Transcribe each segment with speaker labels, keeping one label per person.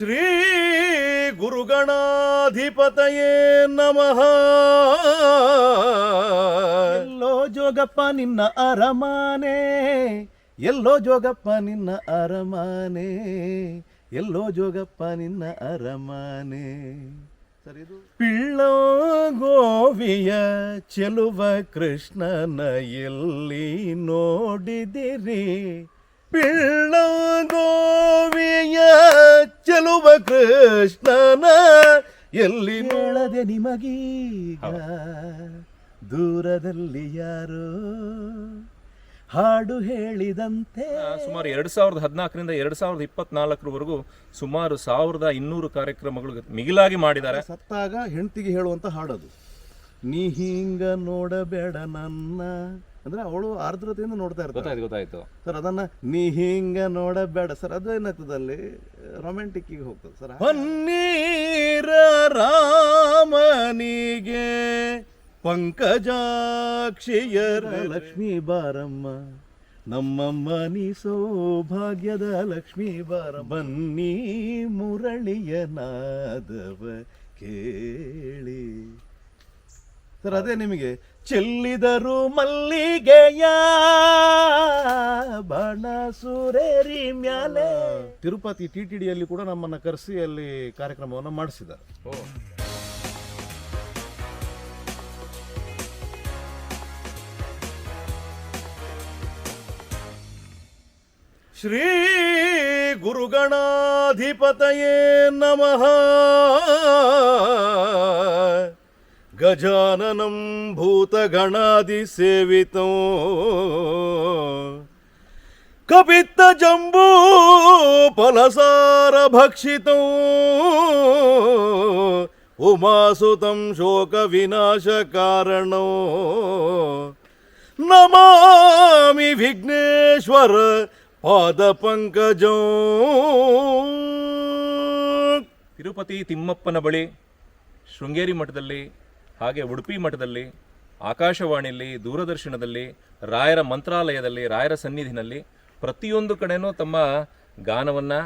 Speaker 1: ಶ್ರೀ ಗುರುಗಣಾಧಿಪತಯೇ ನಮಃ.
Speaker 2: ಎಲ್ಲೋ ಜೋಗಪ್ಪ ನಿನ್ನ ಅರಮಾನೆ ಎಲ್ಲೋ ಜೋಗಪ್ಪ ನಿನ್ನ ಅರಮಾನೆ ಎಲ್ಲೋ ಜೋಗಪ್ಪ ನಿನ್ನ ಅರಮಾನೆ. ಸರಿದು ಪಿಳ್ಳೋ ಗೋವಿಯ ಚೆಲುವ ಕೃಷ್ಣನ ಎಲ್ಲಿ ನೋಡಿದಿರಿ? ಪಿಳ್ಳ ಗೋವಿಯ ಚೆಲುವ ಕೃಷ್ಣನ ಎಲ್ಲಿ ನೋಡದೆ ನಿಮಗೀಗ ದೂರದಲ್ಲಿ ಯಾರೋ ಹಾಡು ಹೇಳಿದಂತೆ.
Speaker 3: ಸುಮಾರು ಎರಡು ಸಾವಿರದ ಹದಿನಾಲ್ಕರಿಂದ ಎರಡು ಸಾವಿರದ ಇಪ್ಪತ್ನಾಲ್ಕರವರೆಗೂ ಸುಮಾರು ಸಾವಿರದ ಇನ್ನೂರು ಕಾರ್ಯಕ್ರಮಗಳು ಮಿಗಿಲಾಗಿ ಮಾಡಿದ್ದಾರೆ.
Speaker 2: ಸತ್ತಾಗ ಹೆಂಡತಿಗೆ ಹೇಳುವಂತ ಹಾಡದು. ನೀ ಹಿಂಗ ನೋಡಬೇಡ ನನ್ನ ಅಂದ್ರೆ ಅವಳು ಆರ್ದ್ರತೆಯಿಂದ ನೋಡ್ತಾ ಇರ್ತಾರೆ
Speaker 3: ಗೊತ್ತಾಯ್ತು ಗೊತ್ತಾಯ್ತು.
Speaker 2: ಸರ್ ಅದನ್ನ ನೀ ಹಿಂಗ ನೋಡಬೇಡ. ಸರ್ ಅದು ಏನಾಗ್ತದೆ ಅಲ್ಲಿ ರೊಮ್ಯಾಂಟಿಕ್ ಹೋಗ್ತದೆ ಸರ್ ಹೊನ್ನೀರ ರಾಮನಿಗೆ ಪಂಕಜಾಕ್ಷಿಯರ ಲಕ್ಷ್ಮೀ ಬಾರಮ್ಮ ನಮ್ಮ ನೀ ಸೌಭಾಗ್ಯದ ಲಕ್ಷ್ಮೀ ಬಾರ ಬನ್ನಿ ಮುರಳಿಯ ನಾದವ ಕೇಳಿ. ಸರ್ ಅದೇ ನಿಮಗೆ ಚೆಲ್ಲಿದರು ಮಲ್ಲಿಗೆಯ ಬಣಸುರೇರಿ ಸೂರೇರಿ ಮ್ಯಾಲೆ. ತಿರುಪತಿ ಟಿ ಟಿ ಡಿಯಲ್ಲಿ ಕೂಡ ನಮ್ಮನ್ನ ಕರೆಸಿ ಅಲ್ಲಿ ಕಾರ್ಯಕ್ರಮವನ್ನು ಮಾಡಿಸಿದ್ದಾರೆ.
Speaker 1: ಶ್ರೀ ಗುರುಗಣಾಧಿಪತಯೇ ನಮಃ. ಗಜಾನನಂ ಭೂತಗಣಾದಿ ಸೇವಿತೋ. ಕಪಿತ್ತ ಜಂಬೂ ಫಲಸಾರ ಭಕ್ಷಿತೋ. ಉಮಾಸುತಂ ಶೋಕ ವಿನಾಶ ಕಾರಣೋ. ನಮಾಮಿ ವಿಘ್ನೇಶ್ವರ ಪಾದ ಪಂಕಜೋ.
Speaker 3: ತಿರುಪತಿ ತಿಮ್ಮಪ್ಪನ ಬಳಿ ಶೃಂಗೇರಿ ಮಠದಲ್ಲಿ ಹಾಗೆ ಉಡುಪಿ ಮಠದಲ್ಲಿ, ಆಕಾಶವಾಣಿಯಲ್ಲಿ, ದೂರದರ್ಶನದಲ್ಲಿ, ರಾಯರ ಮಂತ್ರಾಲಯದಲ್ಲಿ, ರಾಯರ ಸನ್ನಿಧಿನಲ್ಲಿ ಪ್ರತಿಯೊಂದು ಕಡೆನೂ ತಮ್ಮ ಗಾನವನ್ನು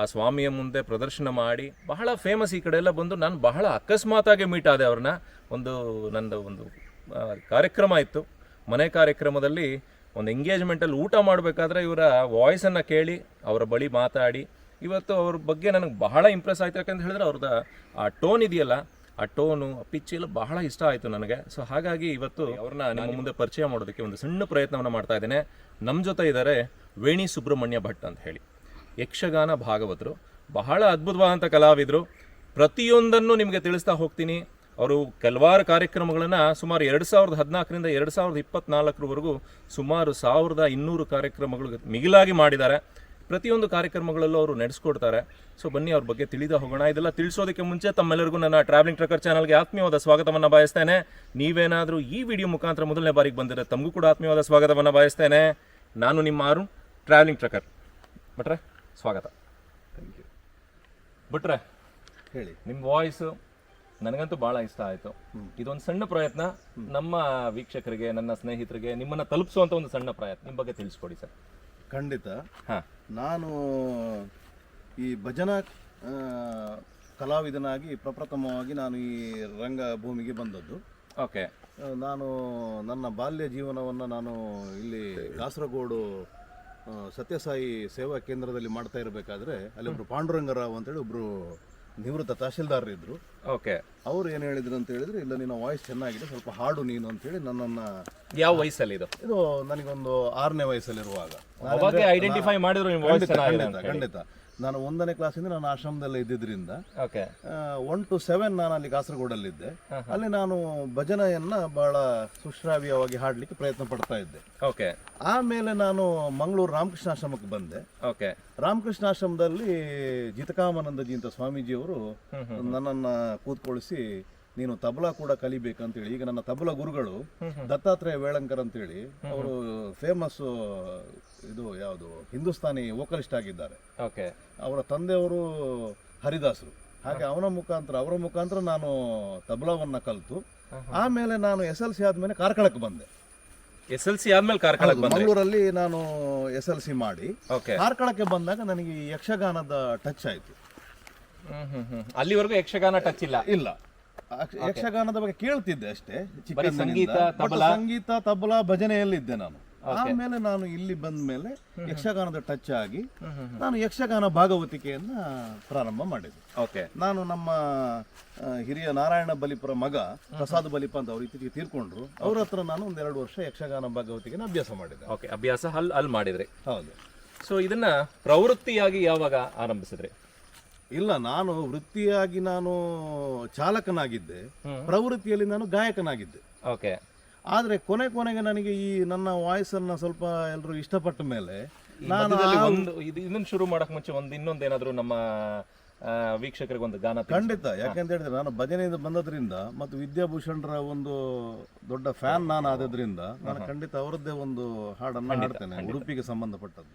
Speaker 3: ಆ ಸ್ವಾಮಿಯ ಮುಂದೆ ಪ್ರದರ್ಶನ ಮಾಡಿ ಬಹಳ ಫೇಮಸ್ ಈ ಕಡೆ ಎಲ್ಲ ಬಂದು ನಾನು ಬಹಳ ಅಕಸ್ಮಾತಾಗಿ ಮೀಟ್ ಆದೆ ಅವ್ರನ್ನ. ಒಂದು ನಂದು ಒಂದು ಕಾರ್ಯಕ್ರಮ ಇತ್ತು. ಮನೆ ಕಾರ್ಯಕ್ರಮದಲ್ಲಿ ಒಂದು ಎಂಗೇಜ್ಮೆಂಟಲ್ಲಿ ಊಟ ಮಾಡಬೇಕಾದ್ರೆ ಇವರ ವಾಯ್ಸನ್ನು ಕೇಳಿ, ಅವರ ಬಳಿ ಮಾತಾಡಿ. ಇವತ್ತು ಅವ್ರ ಬಗ್ಗೆ ನನಗೆ ಬಹಳ ಇಂಪ್ರೆಸ್ ಆಯ್ತು. ಯಾಕಂತ ಹೇಳಿದ್ರೆ ಅವ್ರದ್ದು ಆ ಟೋನ್ ಇದೆಯಲ್ಲ ಆ ಟೋನು ಆ ಪಿಚ್ ಎಲ್ಲ ಬಹಳ ಇಷ್ಟ ಆಯಿತು ನನಗೆ. ಸೊ ಹಾಗಾಗಿ ಇವತ್ತು ಅವ್ರನ್ನ ನಿಮ್ಮ ಮುಂದೆ ಪರಿಚಯ ಮಾಡೋದಕ್ಕೆ ಒಂದು ಸಣ್ಣ ಪ್ರಯತ್ನವನ್ನು ಮಾಡ್ತಾ ಇದ್ದೇನೆ. ನಮ್ಮ ಜೊತೆ ಇದ್ದಾರೆ ವೇಣಿ ಸುಬ್ರಹ್ಮಣ್ಯ ಭಟ್ ಅಂತ ಹೇಳಿ. ಯಕ್ಷಗಾನ ಭಾಗವತರು. ಬಹಳ ಅದ್ಭುತವಾದಂಥ ಕಲಾವಿದರು. ಪ್ರತಿಯೊಂದನ್ನು ನಿಮಗೆ ತಿಳಿಸ್ತಾ ಹೋಗ್ತೀನಿ. ಅವರು ಕೆಲವಾರು ಕಾರ್ಯಕ್ರಮಗಳನ್ನು ಸುಮಾರು ಎರಡು ಸಾವಿರದ ಹದಿನಾಲ್ಕರಿಂದ ಎರಡು ಸಾವಿರದ ಇಪ್ಪತ್ತ್ನಾಲ್ಕರವರೆಗೂ ಸುಮಾರು ಸಾವಿರದ ಇನ್ನೂರು ಕಾರ್ಯಕ್ರಮಗಳು ಮಿಗಿಲಾಗಿ ಮಾಡಿದ್ದಾರೆ. ಪ್ರತಿಯೊಂದು ಕಾರ್ಯಕ್ರಮಗಳಲ್ಲೂ ಅವರು ನಡೆಸ್ಕೊಡ್ತಾರೆ. ಸೊ ಬನ್ನಿ ಅವ್ರ ಬಗ್ಗೆ ತಿಳಿದ ಹೋಗೋಣ. ಇದೆಲ್ಲ ತಿಳಿಸೋದಕ್ಕೆ ಮುಂಚೆ ತಮ್ಮೆಲ್ಲರಿಗೂ ನನ್ನ ಟ್ರಾವೆಲಿಂಗ್ ಟ್ರಕರ್ ಚಾನಲ್ಗೆ ಆತ್ಮೀಯವಾದ ಸ್ವಾಗತವನ್ನು ಬಯಸ್ತೇನೆ. ನೀವೇನಾದರೂ ಈ ವಿಡಿಯೋ ಮುಖಾಂತರ ಮೊದಲನೇ ಬಾರಿಗೆ ಬಂದರೆ ತಮಗೂ ಕೂಡ ಆತ್ಮೀಯವಾದ ಸ್ವಾಗತವನ್ನು ಬಯಸ್ತೇನೆ. ನಾನು ನಿಮ್ಮ ಆರು ಟ್ರಾವೆಲಿಂಗ್ ಟ್ರಕರ್ ಬಟ್ರೆ ಸ್ವಾಗತ. ಥ್ಯಾಂಕ್ ಯು ಭಟ್ರೆ
Speaker 2: ಹೇಳಿ.
Speaker 3: ನಿಮ್ಮ ವಾಯ್ಸು ನನಗಂತೂ ಭಾಳ ಇಷ್ಟ ಆಯಿತು. ಇದೊಂದು ಸಣ್ಣ ಪ್ರಯತ್ನ. ನಮ್ಮ ವೀಕ್ಷಕರಿಗೆ ನನ್ನ ಸ್ನೇಹಿತರಿಗೆ ನಿಮ್ಮನ್ನು ತಲುಪಿಸುವಂಥ ಒಂದು ಸಣ್ಣ ಪ್ರಯತ್ನ. ನಿಮ್ಮ ಬಗ್ಗೆ ತಿಳಿಸ್ಕೊಡಿ ಸರ್.
Speaker 2: ಖಂಡಿತ.
Speaker 3: ಹಾ.
Speaker 2: ನಾನು ಈ ಭಜನಾ ಆ, ಕಲಾವಿದನಾಗಿ ಪ್ರಪ್ರಥಮವಾಗಿ ನಾನು ಈ ರಂಗಭೂಮಿಗೆ ಬಂದದ್ದು.
Speaker 3: ಓಕೆ.
Speaker 2: ಆ, ನಾನು ನನ್ನ ಬಾಲ್ಯ ಜೀವನವನ್ನು ನಾನು ಇಲ್ಲಿ ಕಾಸರಗೋಡು ಆ, ಸತ್ಯಸಾಯಿ ಸೇವಾ ಕೇಂದ್ರದಲ್ಲಿ ಮಾಡ್ತಾ ಇರಬೇಕಾದ್ರೆ ಅಲ್ಲಿ ಒಬ್ರು ಪಾಂಡುರಂಗರಾವ್ ಅಂತೇಳಿ ಒಬ್ರು ನಿವೃತ್ತ ತಹಶೀಲ್ದಾರ್ ಇದ್ರು.
Speaker 3: ಓಕೆ.
Speaker 2: ಅವ್ರು ಏನು ಹೇಳಿದ್ರು ಅಂತ ಹೇಳಿದ್ರೆ ಇಲ್ಲ ನಿನ್ನ ವಾಯ್ಸ್ ಚೆನ್ನಾಗಿದೆ ಸ್ವಲ್ಪ ಹಾಡು ನೀನು ಅಂತೇಳಿ ನನ್ನ
Speaker 3: ಯಾವ ವಯಸ್ಸಲ್ಲಿ ಇದು?
Speaker 2: ಇದು ನನಗೊಂದು ಆರನೇ ವಯಸ್ಸಲ್ಲಿರುವಾಗ.
Speaker 3: ಅವಾಗ ಐಡೆಂಟಿಫೈ ಮಾಡಿದ್ರು ನಿಮ್ಮ ವಾಯ್ಸ್
Speaker 2: ಖಂಡಿತ ಖಂಡಿತ. ನಾನು ಒಂದನೇ ಕ್ಲಾಸಿಂದ ನಾನು ಆಶ್ರಮದಲ್ಲಿ ಇದ್ದಿದ್ರಿಂದ
Speaker 3: ಓಕೆ
Speaker 2: ಒನ್ ಟು ಸೆವೆನ್ ನಾನು ಅಲ್ಲಿ ಕಾಸರಗೋಡಲ್ಲಿದ್ದೆ. ಅಲ್ಲಿ ನಾನು ಭಜನೆಯನ್ನ ಬಹಳ ಸುಶ್ರಾವ್ಯವಾಗಿ ಹಾಡಲಿಕ್ಕೆ ಪ್ರಯತ್ನ ಪಡ್ತಾ ಇದ್ದೆ.
Speaker 3: ಓಕೆ
Speaker 2: ಆಮೇಲೆ ನಾನು ಮಂಗಳೂರು ರಾಮಕೃಷ್ಣ ಆಶ್ರಮಕ್ಕೆ ಬಂದೆ.
Speaker 3: ಓಕೆ
Speaker 2: ರಾಮಕೃಷ್ಣಾಶ್ರಮದಲ್ಲಿ ಜಿತಕಾಮಾನಂದಜಿ ಅಂತ ಸ್ವಾಮೀಜಿಯವರು ನನ್ನನ್ನ ಕೂತ್ಕೊಳಿಸಿ ನೀನು ತಬಲಾ ಕೂಡ ಕಲಿಬೇಕು ಅಂತ ಹೇಳಿ ಈಗ ನನ್ನ ತಬಲಾ ಗುರುಗಳು ದತ್ತಾತ್ರೇಯ ವೇಳಂಕರ್ ಅಂತೇಳಿ ಅವರು ಫೇಮಸ್ ಇದು ಯಾವುದು ಹಿಂದೂಸ್ತಾನಿ ವೋಕಲಿಸ್ಟ್ ಆಗಿದ್ದಾರೆ.
Speaker 3: ಓಕೆ.
Speaker 2: ಅವರ ತಂದೆಯವರು ಹರಿದಾಸರು. ಹಾಗೆ ಅವನ ಮುಖಾಂತರ ಅವರ ಮುಖಾಂತರ ನಾನು ತಬಲಾವನ್ನ ಕಲಿತು. ಆಮೇಲೆ ನಾನು ಎಸ್ ಎಲ್ ಸಿ ಆದ್ಮೇಲೆ ಕಾರ್ಕಳಕ್ಕೆ ಬಂದೆ.
Speaker 3: ಎಸ್ ಎಲ್ ಸಿ ಆದ್ಮೇಲೆ ಕಾರ್ಕಳಕ್ಕೆ
Speaker 2: ಮಂಗಳೂರಲ್ಲಿ ನಾನು ಎಸ್ ಎಲ್ ಸಿ ಮಾಡಿ.
Speaker 3: ಓಕೆ.
Speaker 2: ಕಾರ್ಕಳಕ್ಕೆ ಬಂದಾಗ ನನಗೆ ಯಕ್ಷಗಾನದ ಟಚ್ ಆಯಿತು.
Speaker 3: ಅಲ್ಲಿವರೆಗೂ ಯಕ್ಷಗಾನ ಟಚ್ ಇಲ್ಲ?
Speaker 2: ಇಲ್ಲ. ಯಕ್ಷಗಾನದ ಬಗ್ಗೆ ಕೇಳ್ತಿದ್ದೆ ಅಷ್ಟೇ.
Speaker 3: ಸಂಗೀತ, ತಬಲಾ?
Speaker 2: ಸಂಗೀತ ತಬಲಾ ಭಜನೆಯಲ್ಲಿದ್ದೆ ನಾನು. ಆಮೇಲೆ ನಾನು ಇಲ್ಲಿ ಬಂದ ಮೇಲೆ ಯಕ್ಷಗಾನದ ಟಚ್ ಆಗಿ ನಾನು ಯಕ್ಷಗಾನ ಭಾಗವತಿಕೆಯನ್ನ ಪ್ರಾರಂಭ ಮಾಡಿದೆ.
Speaker 3: ಓಕೆ.
Speaker 2: ನಾನು ನಮ್ಮ ಆ, ಹಿರಿಯ ನಾರಾಯಣ ಬಲಿಪುರ ಮಗ ಪ್ರಸಾದ್ ಬಲಿಪ ಅಂತ ಅವ್ರ ಇತ್ತೀಚೆಗೆ ತೀರ್ಕೊಂಡ್ರು. ಅವ್ರ ಹತ್ರ ನಾನು ಒಂದೆರಡು ವರ್ಷ ಯಕ್ಷಗಾನ ಭಾಗವತಿಕೆನ ಅಭ್ಯಾಸ ಮಾಡಿದೆ.
Speaker 3: ಓಕೆ ಅಭ್ಯಾಸ ಅಲ್ಲಿ ಅಲ್ಲಿ ಮಾಡಿದ್ರಿ.
Speaker 2: ಹೌದು.
Speaker 3: ಸೊ ಇದನ್ನ ಪ್ರವೃತ್ತಿಯಾಗಿ ಯಾವಾಗ ಆರಂಭಿಸಿದ್ರಿ?
Speaker 2: ಇಲ್ಲ ನಾನು ವೃತ್ತಿಯಾಗಿ ನಾನು ಚಾಲಕನಾಗಿದ್ದೆ. ಪ್ರವೃತ್ತಿಯಲ್ಲಿ ನಾನು ಗಾಯಕನಾಗಿದ್ದೆ.
Speaker 3: ಓಕೆ.
Speaker 2: ಆದ್ರೆ ಕೊನೆ ಕೊನೆಗೆ ನನಗೆ ಈ ನನ್ನ ವಾಯ್ಸ್ ಅನ್ನ ಸ್ವಲ್ಪ ಎಲ್ಲರೂ ಇಷ್ಟಪಟ್ಟ ಮೇಲೆ ನಾನು
Speaker 3: ಒಂದು ಇದು ಇದನ್ನ ಶುರು ಮಾಡಕ್ ಮುಂಚೆ ಒಂದು ಇನ್ನೊಂದು ಏನಾದ್ರು ನಮ್ಮ ವೀಕ್ಷಕರಿಗೆ ಒಂದು ಗಾನ.
Speaker 2: ಖಂಡಿತ. ಯಾಕೆಂತ ಹೇಳಿದ್ರೆ ನಾನು ಭಜನೆಯಿಂದ ಬಂದದ್ರಿಂದ ಮತ್ತು ವಿದ್ಯಾಭೂಷಣರ ಒಂದು ದೊಡ್ಡ ಫ್ಯಾನ್ ನಾನು ಆದದ್ರಿಂದ ನಾನು ಖಂಡಿತ ಅವರದ್ದೇ ಒಂದು ಹಾಡನ್ನ ಹಾಡ್ತೇನೆ ಉಡುಪಿಗೆ ಸಂಬಂಧಪಟ್ಟದ್ದು.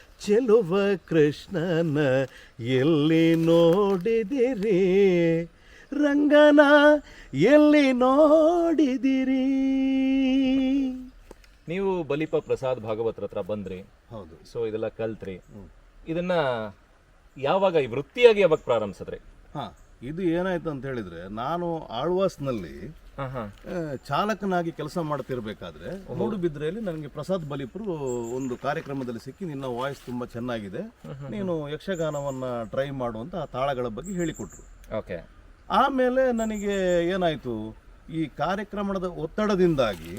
Speaker 2: ಚೆಲುವ ಕೃಷ್ಣನ ಎಲ್ಲಿ ನೋಡಿದಿರಿ? ರಂಗನ ಎಲ್ಲಿ ನೋಡಿದಿರಿ?
Speaker 3: ನೀವು ಬಲಿಪ ಪ್ರಸಾದ್ ಭಾಗವತ್ರ ಹತ್ರ ಬಂದ್ರಿ.
Speaker 2: ಹೌದು.
Speaker 3: ಸೊ ಇದೆಲ್ಲ ಕಲ್ತ್ರಿ. ಇದನ್ನ ಯಾವಾಗ ಈ ವೃತ್ತಿಯಾಗಿ ಯಾವಾಗ ಪ್ರಾರಂಭಿಸಿದ್ರಿ?
Speaker 2: ಹಾ ಇದು ಏನಾಯ್ತು ಅಂತ ಹೇಳಿದ್ರೆ ನಾನು ಆಳ್ವಾಸ್ನಲ್ಲಿ ಆ, ಚಾಲಕನಾಗಿ ಕೆಲಸ ಮಾಡ್ತಿರ್ಬೇಕಾದ್ರೆ ಮೂಡುಬಿದ್ರೆಯಲ್ಲಿ ನನಗೆ ಪ್ರಸಾದ್ ಬಲಿಪುರು ಒಂದು ಕಾರ್ಯಕ್ರಮದಲ್ಲಿ ಸಿಕ್ಕಿ ನಿನ್ನ ವಾಯ್ಸ್ ತುಂಬಾ ಚೆನ್ನಾಗಿದೆ. ನೀನು ಯಕ್ಷಗಾನವನ್ನ ಟ್ರೈ ಮಾಡುವಂತ ಆ ತಾಳಗಳ ಬಗ್ಗೆ ಹೇಳಿಕೊಟ್ರು.
Speaker 3: ಓಕೆ.
Speaker 2: ಆಮೇಲೆ ನನಗೆ ಏನಾಯ್ತು? ಈ ಕಾರ್ಯಕ್ರಮದ ಒತ್ತಡದಿಂದಾಗಿ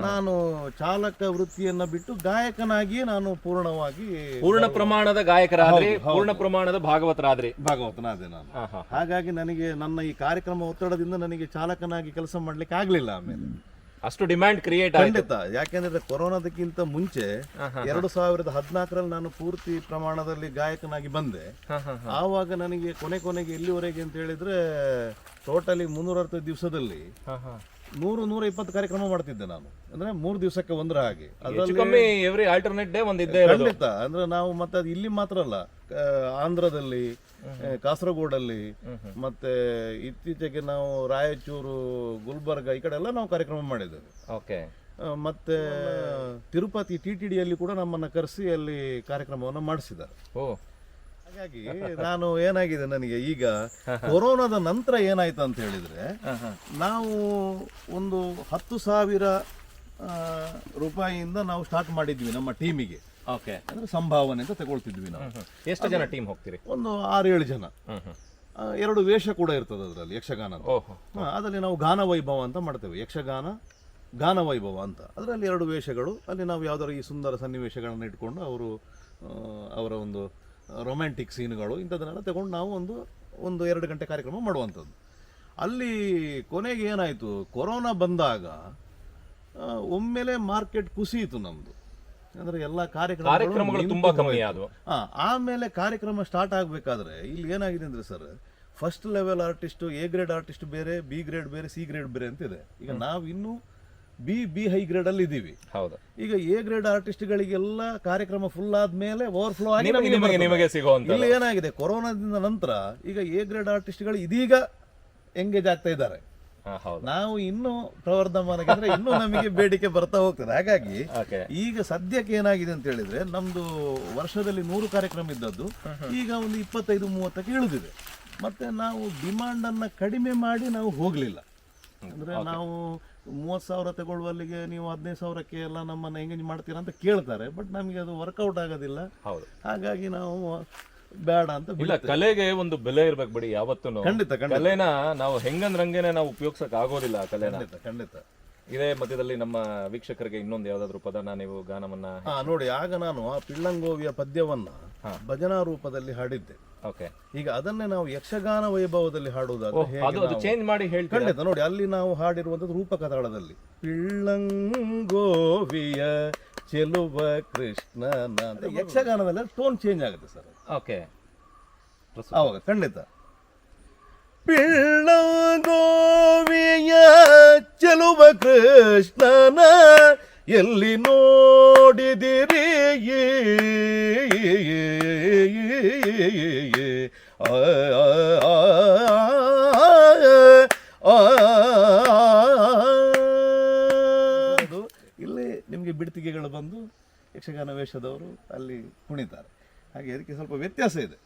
Speaker 2: ನಾನು ಚಾಲಕ ವೃತ್ತಿಯನ್ನ ಬಿಟ್ಟು ಗಾಯಕನಾಗಿಯೇ ನಾನು ಪೂರ್ಣವಾಗಿ
Speaker 3: ಪೂರ್ಣ ಪ್ರಮಾಣದ ಗಾಯಕರಾದ್ರೆ ಪೂರ್ಣ ಪ್ರಮಾಣದ ಭಾಗವತರಾದ್ರೆ.
Speaker 2: ಭಾಗವತನಾದೆ ನಾನು. ಹಾಗಾಗಿ ನನಗೆ ನನ್ನ ಈ ಕಾರ್ಯಕ್ರಮ ಒತ್ತಡದಿಂದ ನನಗೆ ಚಾಲಕನಾಗಿ ಕೆಲಸ ಮಾಡ್ಲಿಕ್ಕೆ ಆಗ್ಲಿಲ್ಲ ಆಮೇಲೆ
Speaker 3: ಅಷ್ಟು ಡಿಮ್ಯಾಂಡ್ ಕ್ರಿಯೇಟ್ ಆಗಿದೆ
Speaker 2: ಖಂಡಿತ. ಯಾಕೆಂದ್ರೆ ಕೊರೋನಾದಕ್ಕಿಂತ ಮುಂಚೆ ಎರಡು ಸಾವಿರದ ಹದಿನಾಲ್ಕರಲ್ಲಿ ನಾನು ಪೂರ್ತಿ ಪ್ರಮಾಣದಲ್ಲಿ ಗಾಯಕನಾಗಿ ಬಂದೆ. ಆವಾಗ ನನಗೆ ಕೊನೆ ಕೊನೆಗೆ ಎಲ್ಲಿವರೆಗೆ ಅಂತ ಹೇಳಿದ್ರೆ ಟೋಟಲಿ ಮುನ್ನೂರ ಅರವತ್ತು ದಿವಸದಲ್ಲಿ ನೂರು ನೂರ ಇಪ್ಪತ್ತು ಕಾರ್ಯಕ್ರಮ ಮಾಡ್ತಿದ್ದೆ ನಾನು. ಅಂದ್ರೆ ಮೂರು ದಿವಸಕ್ಕೆ ಒಂದರ ಹಾಗೆ.
Speaker 3: ಎವ್ರಿ ಆಲ್ಟರ್ನೇಟ್ ಡೇ ಒಂದಿದ್ದೆ
Speaker 2: ಖಂಡಿತ. ಅಂದ್ರೆ ನಾವು ಮತ್ತೆ ಇಲ್ಲಿ ಮಾತ್ರ ಅಲ್ಲ ಆಂಧ್ರದಲ್ಲಿ ಕಾಸರಗೋಡಲ್ಲಿ. ಮತ್ತೆ ಇತ್ತೀಚೆಗೆ ನಾವು ರಾಯಚೂರು ಗುಲ್ಬರ್ಗ ಈ ಕಡೆ ಎಲ್ಲ ನಾವು ಕಾರ್ಯಕ್ರಮ ಮಾಡಿದ್ದೇವೆ.
Speaker 3: ಓಕೆ.
Speaker 2: ಮತ್ತೆ ತಿರುಪತಿ ಟಿ ಟಿ ಡಿಯಲ್ಲಿ ಕೂಡ ನಮ್ಮನ್ನ ಕರೆಸಿ ಅಲ್ಲಿ ಕಾರ್ಯಕ್ರಮವನ್ನು ಮಾಡಿಸಿದ್ದಾರೆ. ಹಾಗಾಗಿ ನಾನು ಏನಾಗಿದೆ ನನಗೆ ಈಗ ಕೊರೋನಾದ ನಂತರ ಏನಾಯ್ತು ಅಂತ ಹೇಳಿದ್ರೆ ನಾವು ಒಂದು ಹತ್ತು ಸಾವಿರ ರೂಪಾಯಿಯಿಂದ ನಾವು ಸ್ಟಾರ್ಟ್ ಮಾಡಿದ್ವಿ ನಮ್ಮ ಟೀಮಿಗೆ
Speaker 3: ಓಕೆ.
Speaker 2: ಅಂದ್ರೆ ಸಂಭಾವನೆ ಅಂತ ತಗೊಳ್ತಿದ್ವಿ ನಾವು.
Speaker 3: ಎಷ್ಟು ಜನ ಟೀಮ್ ಹೋಗ್ತೀರಿ?
Speaker 2: ಒಂದು ಆರು ಏಳು ಜನ ಆ, ಎರಡು ವೇಷ ಕೂಡ ಇರ್ತದೆ ಅದರಲ್ಲಿ ಯಕ್ಷಗಾನ
Speaker 3: ಓಹೋ.
Speaker 2: ಅದರಲ್ಲಿ ನಾವು ಗಾನ ವೈಭವ ಅಂತ ಮಾಡ್ತೇವೆ. ಯಕ್ಷಗಾನ ಗಾನ ವೈಭವ ಅಂತ. ಅದರಲ್ಲಿ ಎರಡು ವೇಷಗಳು. ಅಲ್ಲಿ ನಾವು ಯಾವ್ದಾದ್ರು ಈ ಸುಂದರ ಸನ್ನಿವೇಶಗಳನ್ನು ಇಟ್ಕೊಂಡು ಅವರು ಆ, ಅವರ ಒಂದು ರೊಮ್ಯಾಂಟಿಕ್ ಸೀನ್ಗಳು ಇಂಥದನ್ನೆಲ್ಲ ತಗೊಂಡು ನಾವು ಒಂದು ಒಂದು ಎರಡು ಗಂಟೆ ಕಾರ್ಯಕ್ರಮ ಮಾಡುವಂಥದ್ದು. ಅಲ್ಲಿ ಕೊನೆಗೆ ಏನಾಯಿತು? ಕೊರೋನಾ ಬಂದಾಗ ಆ, ಒಮ್ಮೆಲೆ ಮಾರ್ಕೆಟ್ ಕುಸಿಯಿತು ನಮ್ಮದು ಅಂದರೆ ಎಲ್ಲ ಕಾರ್ಯಕ್ರಮಗಳು
Speaker 3: ಕಾರ್ಯಕ್ರಮಗಳು ತುಂಬಾ ಕಮ್ಮಿ
Speaker 2: ಅದು
Speaker 3: ಆದವು.
Speaker 2: ಆಮೇಲೆ ಕಾರ್ಯಕ್ರಮ ಸ್ಟಾರ್ಟ್ ಆಗಬೇಕಾದ್ರೆ ಇಲ್ಲಿ ಏನಾಗಿದೆ ಅಂದ್ರೆ sir first level artist A grade artist ಬೇರೆ ಬಿ ಗ್ರೇಡ್ ಬೇರೆ ಸಿ ಗ್ರೇಡ್ ಬೇರೆ ಅಂತ ಇದೆ. ಈಗ ನಾವು ಇನ್ನು ಬಿ ಬಿ ಹೈ ಗ್ರೇಡ್ ಅಲ್ಲಿ ಇದ್ದೀವಿ.
Speaker 3: ಹೌದು.
Speaker 2: ಈಗ ಎ ಗ್ರೇಡ್ ಆರ್ಟಿಸ್ಟ್ಗಳಿಗೆಲ್ಲ ಕಾರ್ಯಕ್ರಮ ಫುಲ್ ಆದ್ಮೇಲೆ ಓವರ್ಫ್ಲೋ ಆಗಿ
Speaker 3: ನಿಮಗೆ
Speaker 2: ನಮಗೆ.
Speaker 3: ಸಿಗುವಂತ
Speaker 2: ಇಲ್ಲಿ ಏನಾಗಿದೆ ಕೊರೋನಾದಿಂದ ನಂತರ ಈಗ ಎ ಗ್ರೇಡ್ ಆರ್ಟಿಸ್ಟ್ಗಳು ಇದೀಗ ಎಂಗೇಜ್ ಆಗ್ತಾ ಇದ್ದಾರೆ. ನಾವು ಇನ್ನೂ ಪ್ರವರ್ಧಮಾನಕ್ಕೆ ಇನ್ನೂ ನಮಗೆ ಬೇಡಿಕೆ ಬರ್ತಾ ಹೋಗ್ತದೆ. ಹಾಗಾಗಿ ಈಗ ಸದ್ಯಕ್ಕೆ ಏನಾಗಿದೆ ಅಂತ ಹೇಳಿದ್ರೆ ನಮ್ದು ವರ್ಷದಲ್ಲಿ ನೂರು ಕಾರ್ಯಕ್ರಮ ಇದ್ದದ್ದು ಈಗ ಒಂದು ಇಪ್ಪತ್ತೈದು ಮೂವತ್ತಕ್ಕೆ ಇಳಿದಿದೆ. ಮತ್ತೆ ನಾವು ಡಿಮಾಂಡ್ ಅನ್ನ ಕಡಿಮೆ ಮಾಡಿ ನಾವು ಹೋಗ್ಲಿಲ್ಲ. ಅಂದ್ರೆ ನಾವು ಮೂವತ್ತು ಸಾವಿರ ತಗೊಳ್ಳುವಲ್ಲಿಗೆ ನೀವು ಹದಿನೈದು ಸಾವಿರಕ್ಕೆ ಎಲ್ಲ ನಮ್ಮನ್ನ ಎಂಗೇಜ್ ಮಾಡ್ತೀರಾ ಅಂತ ಕೇಳ್ತಾರೆ ಬಟ್ ನಮಗೆ ಅದು ವರ್ಕೌಟ್ ಆಗೋದಿಲ್ಲ.
Speaker 3: ಹೌದು.
Speaker 2: ಹಾಗಾಗಿ ನಾವು ಬೇಡ ಅಂತ
Speaker 3: ಇಲ್ಲ ಕಲೆಗೆ ಒಂದು ಬೆಲೆ ಇರ್ಬೇಕು ಬಿಡಿ ಯಾವತ್ತೂ
Speaker 2: ಖಂಡಿತ ಖಂಡಿತ.
Speaker 3: ಕಲೆನ ನಾವು ಹೆಂಗಂದ್ರಂಗೆನೆ ನಾವು ಉಪಯೋಗಿಸಕ್ ಆಗೋದಿಲ್ಲ ಆ ಕಲೆನ.
Speaker 2: ಖಂಡಿತ ಖಂಡಿತ.
Speaker 3: ಇದೇ ಮಧ್ಯದಲ್ಲಿ ನಮ್ಮ ವೀಕ್ಷಕರಿಗೆ ಇನ್ನೊಂದು ಯಾವ್ದಾದ್ರು ಪದನ ನೀವು ಗಾನವನ್ನ
Speaker 2: ಹಾ ನೋಡಿ ಆಗ ನಾನು ಆ ಪಿಳ್ಳಂಗೋವಿಯ ಪದ್ಯವನ್ನ ಭಜನಾ ರೂಪದಲ್ಲಿ ಹಾಡಿದ್ದೆ.
Speaker 3: ಓಕೆ.
Speaker 2: ಈಗ ಅದನ್ನೇ ನಾವು ಯಕ್ಷಗಾನ ವೈಭವದಲ್ಲಿ ಹಾಡುವುದಾದ್ರೆ ಹೇಗೆ
Speaker 3: ಅದು ಅದು
Speaker 2: ನಾವು-
Speaker 3: ಚೇಂಜ್ ಮಾಡಿ ಹೇಳಿ
Speaker 2: ಖಂಡಿತ ನೋಡಿ ಅಲ್ಲಿ ನಾವು ಹಾಡಿರುವಂತದ್ದು ರೂಪಕ ತಾಳದಲ್ಲಿ ಪಿಳ್ಳಂಗೋವಿಯ ಚೆಲುವ ಕೃಷ್ಣನ ಅಂತ ಯಕ್ಷಗಾನದಲ್ಲಿ ಟೋನ್ ಚೇಂಜ್ ಆಗುತ್ತೆ ಸರ್
Speaker 3: ಓಕೆ
Speaker 2: ಅವಾಗ ಖಂಡಿತ ಪಿಳ್ಳಗೋವಿಯ ಚೆಲುವ ಕೃಷ್ಣನ ಎಲ್ಲಿ ನೋಡಿದಿರಿ ಆ, ಬಿಡ್ತಿಗೆಗಳು ಬಂದು ಯಕ್ಷಗಾನ ವೇಷದವರು ಅಲ್ಲಿ ಕುಣಿತಾರೆ. ಹಾಗೆ ಅದಕ್ಕೆ ಸ್ವಲ್ಪ ವ್ಯತ್ಯಾಸ ಇದೆ.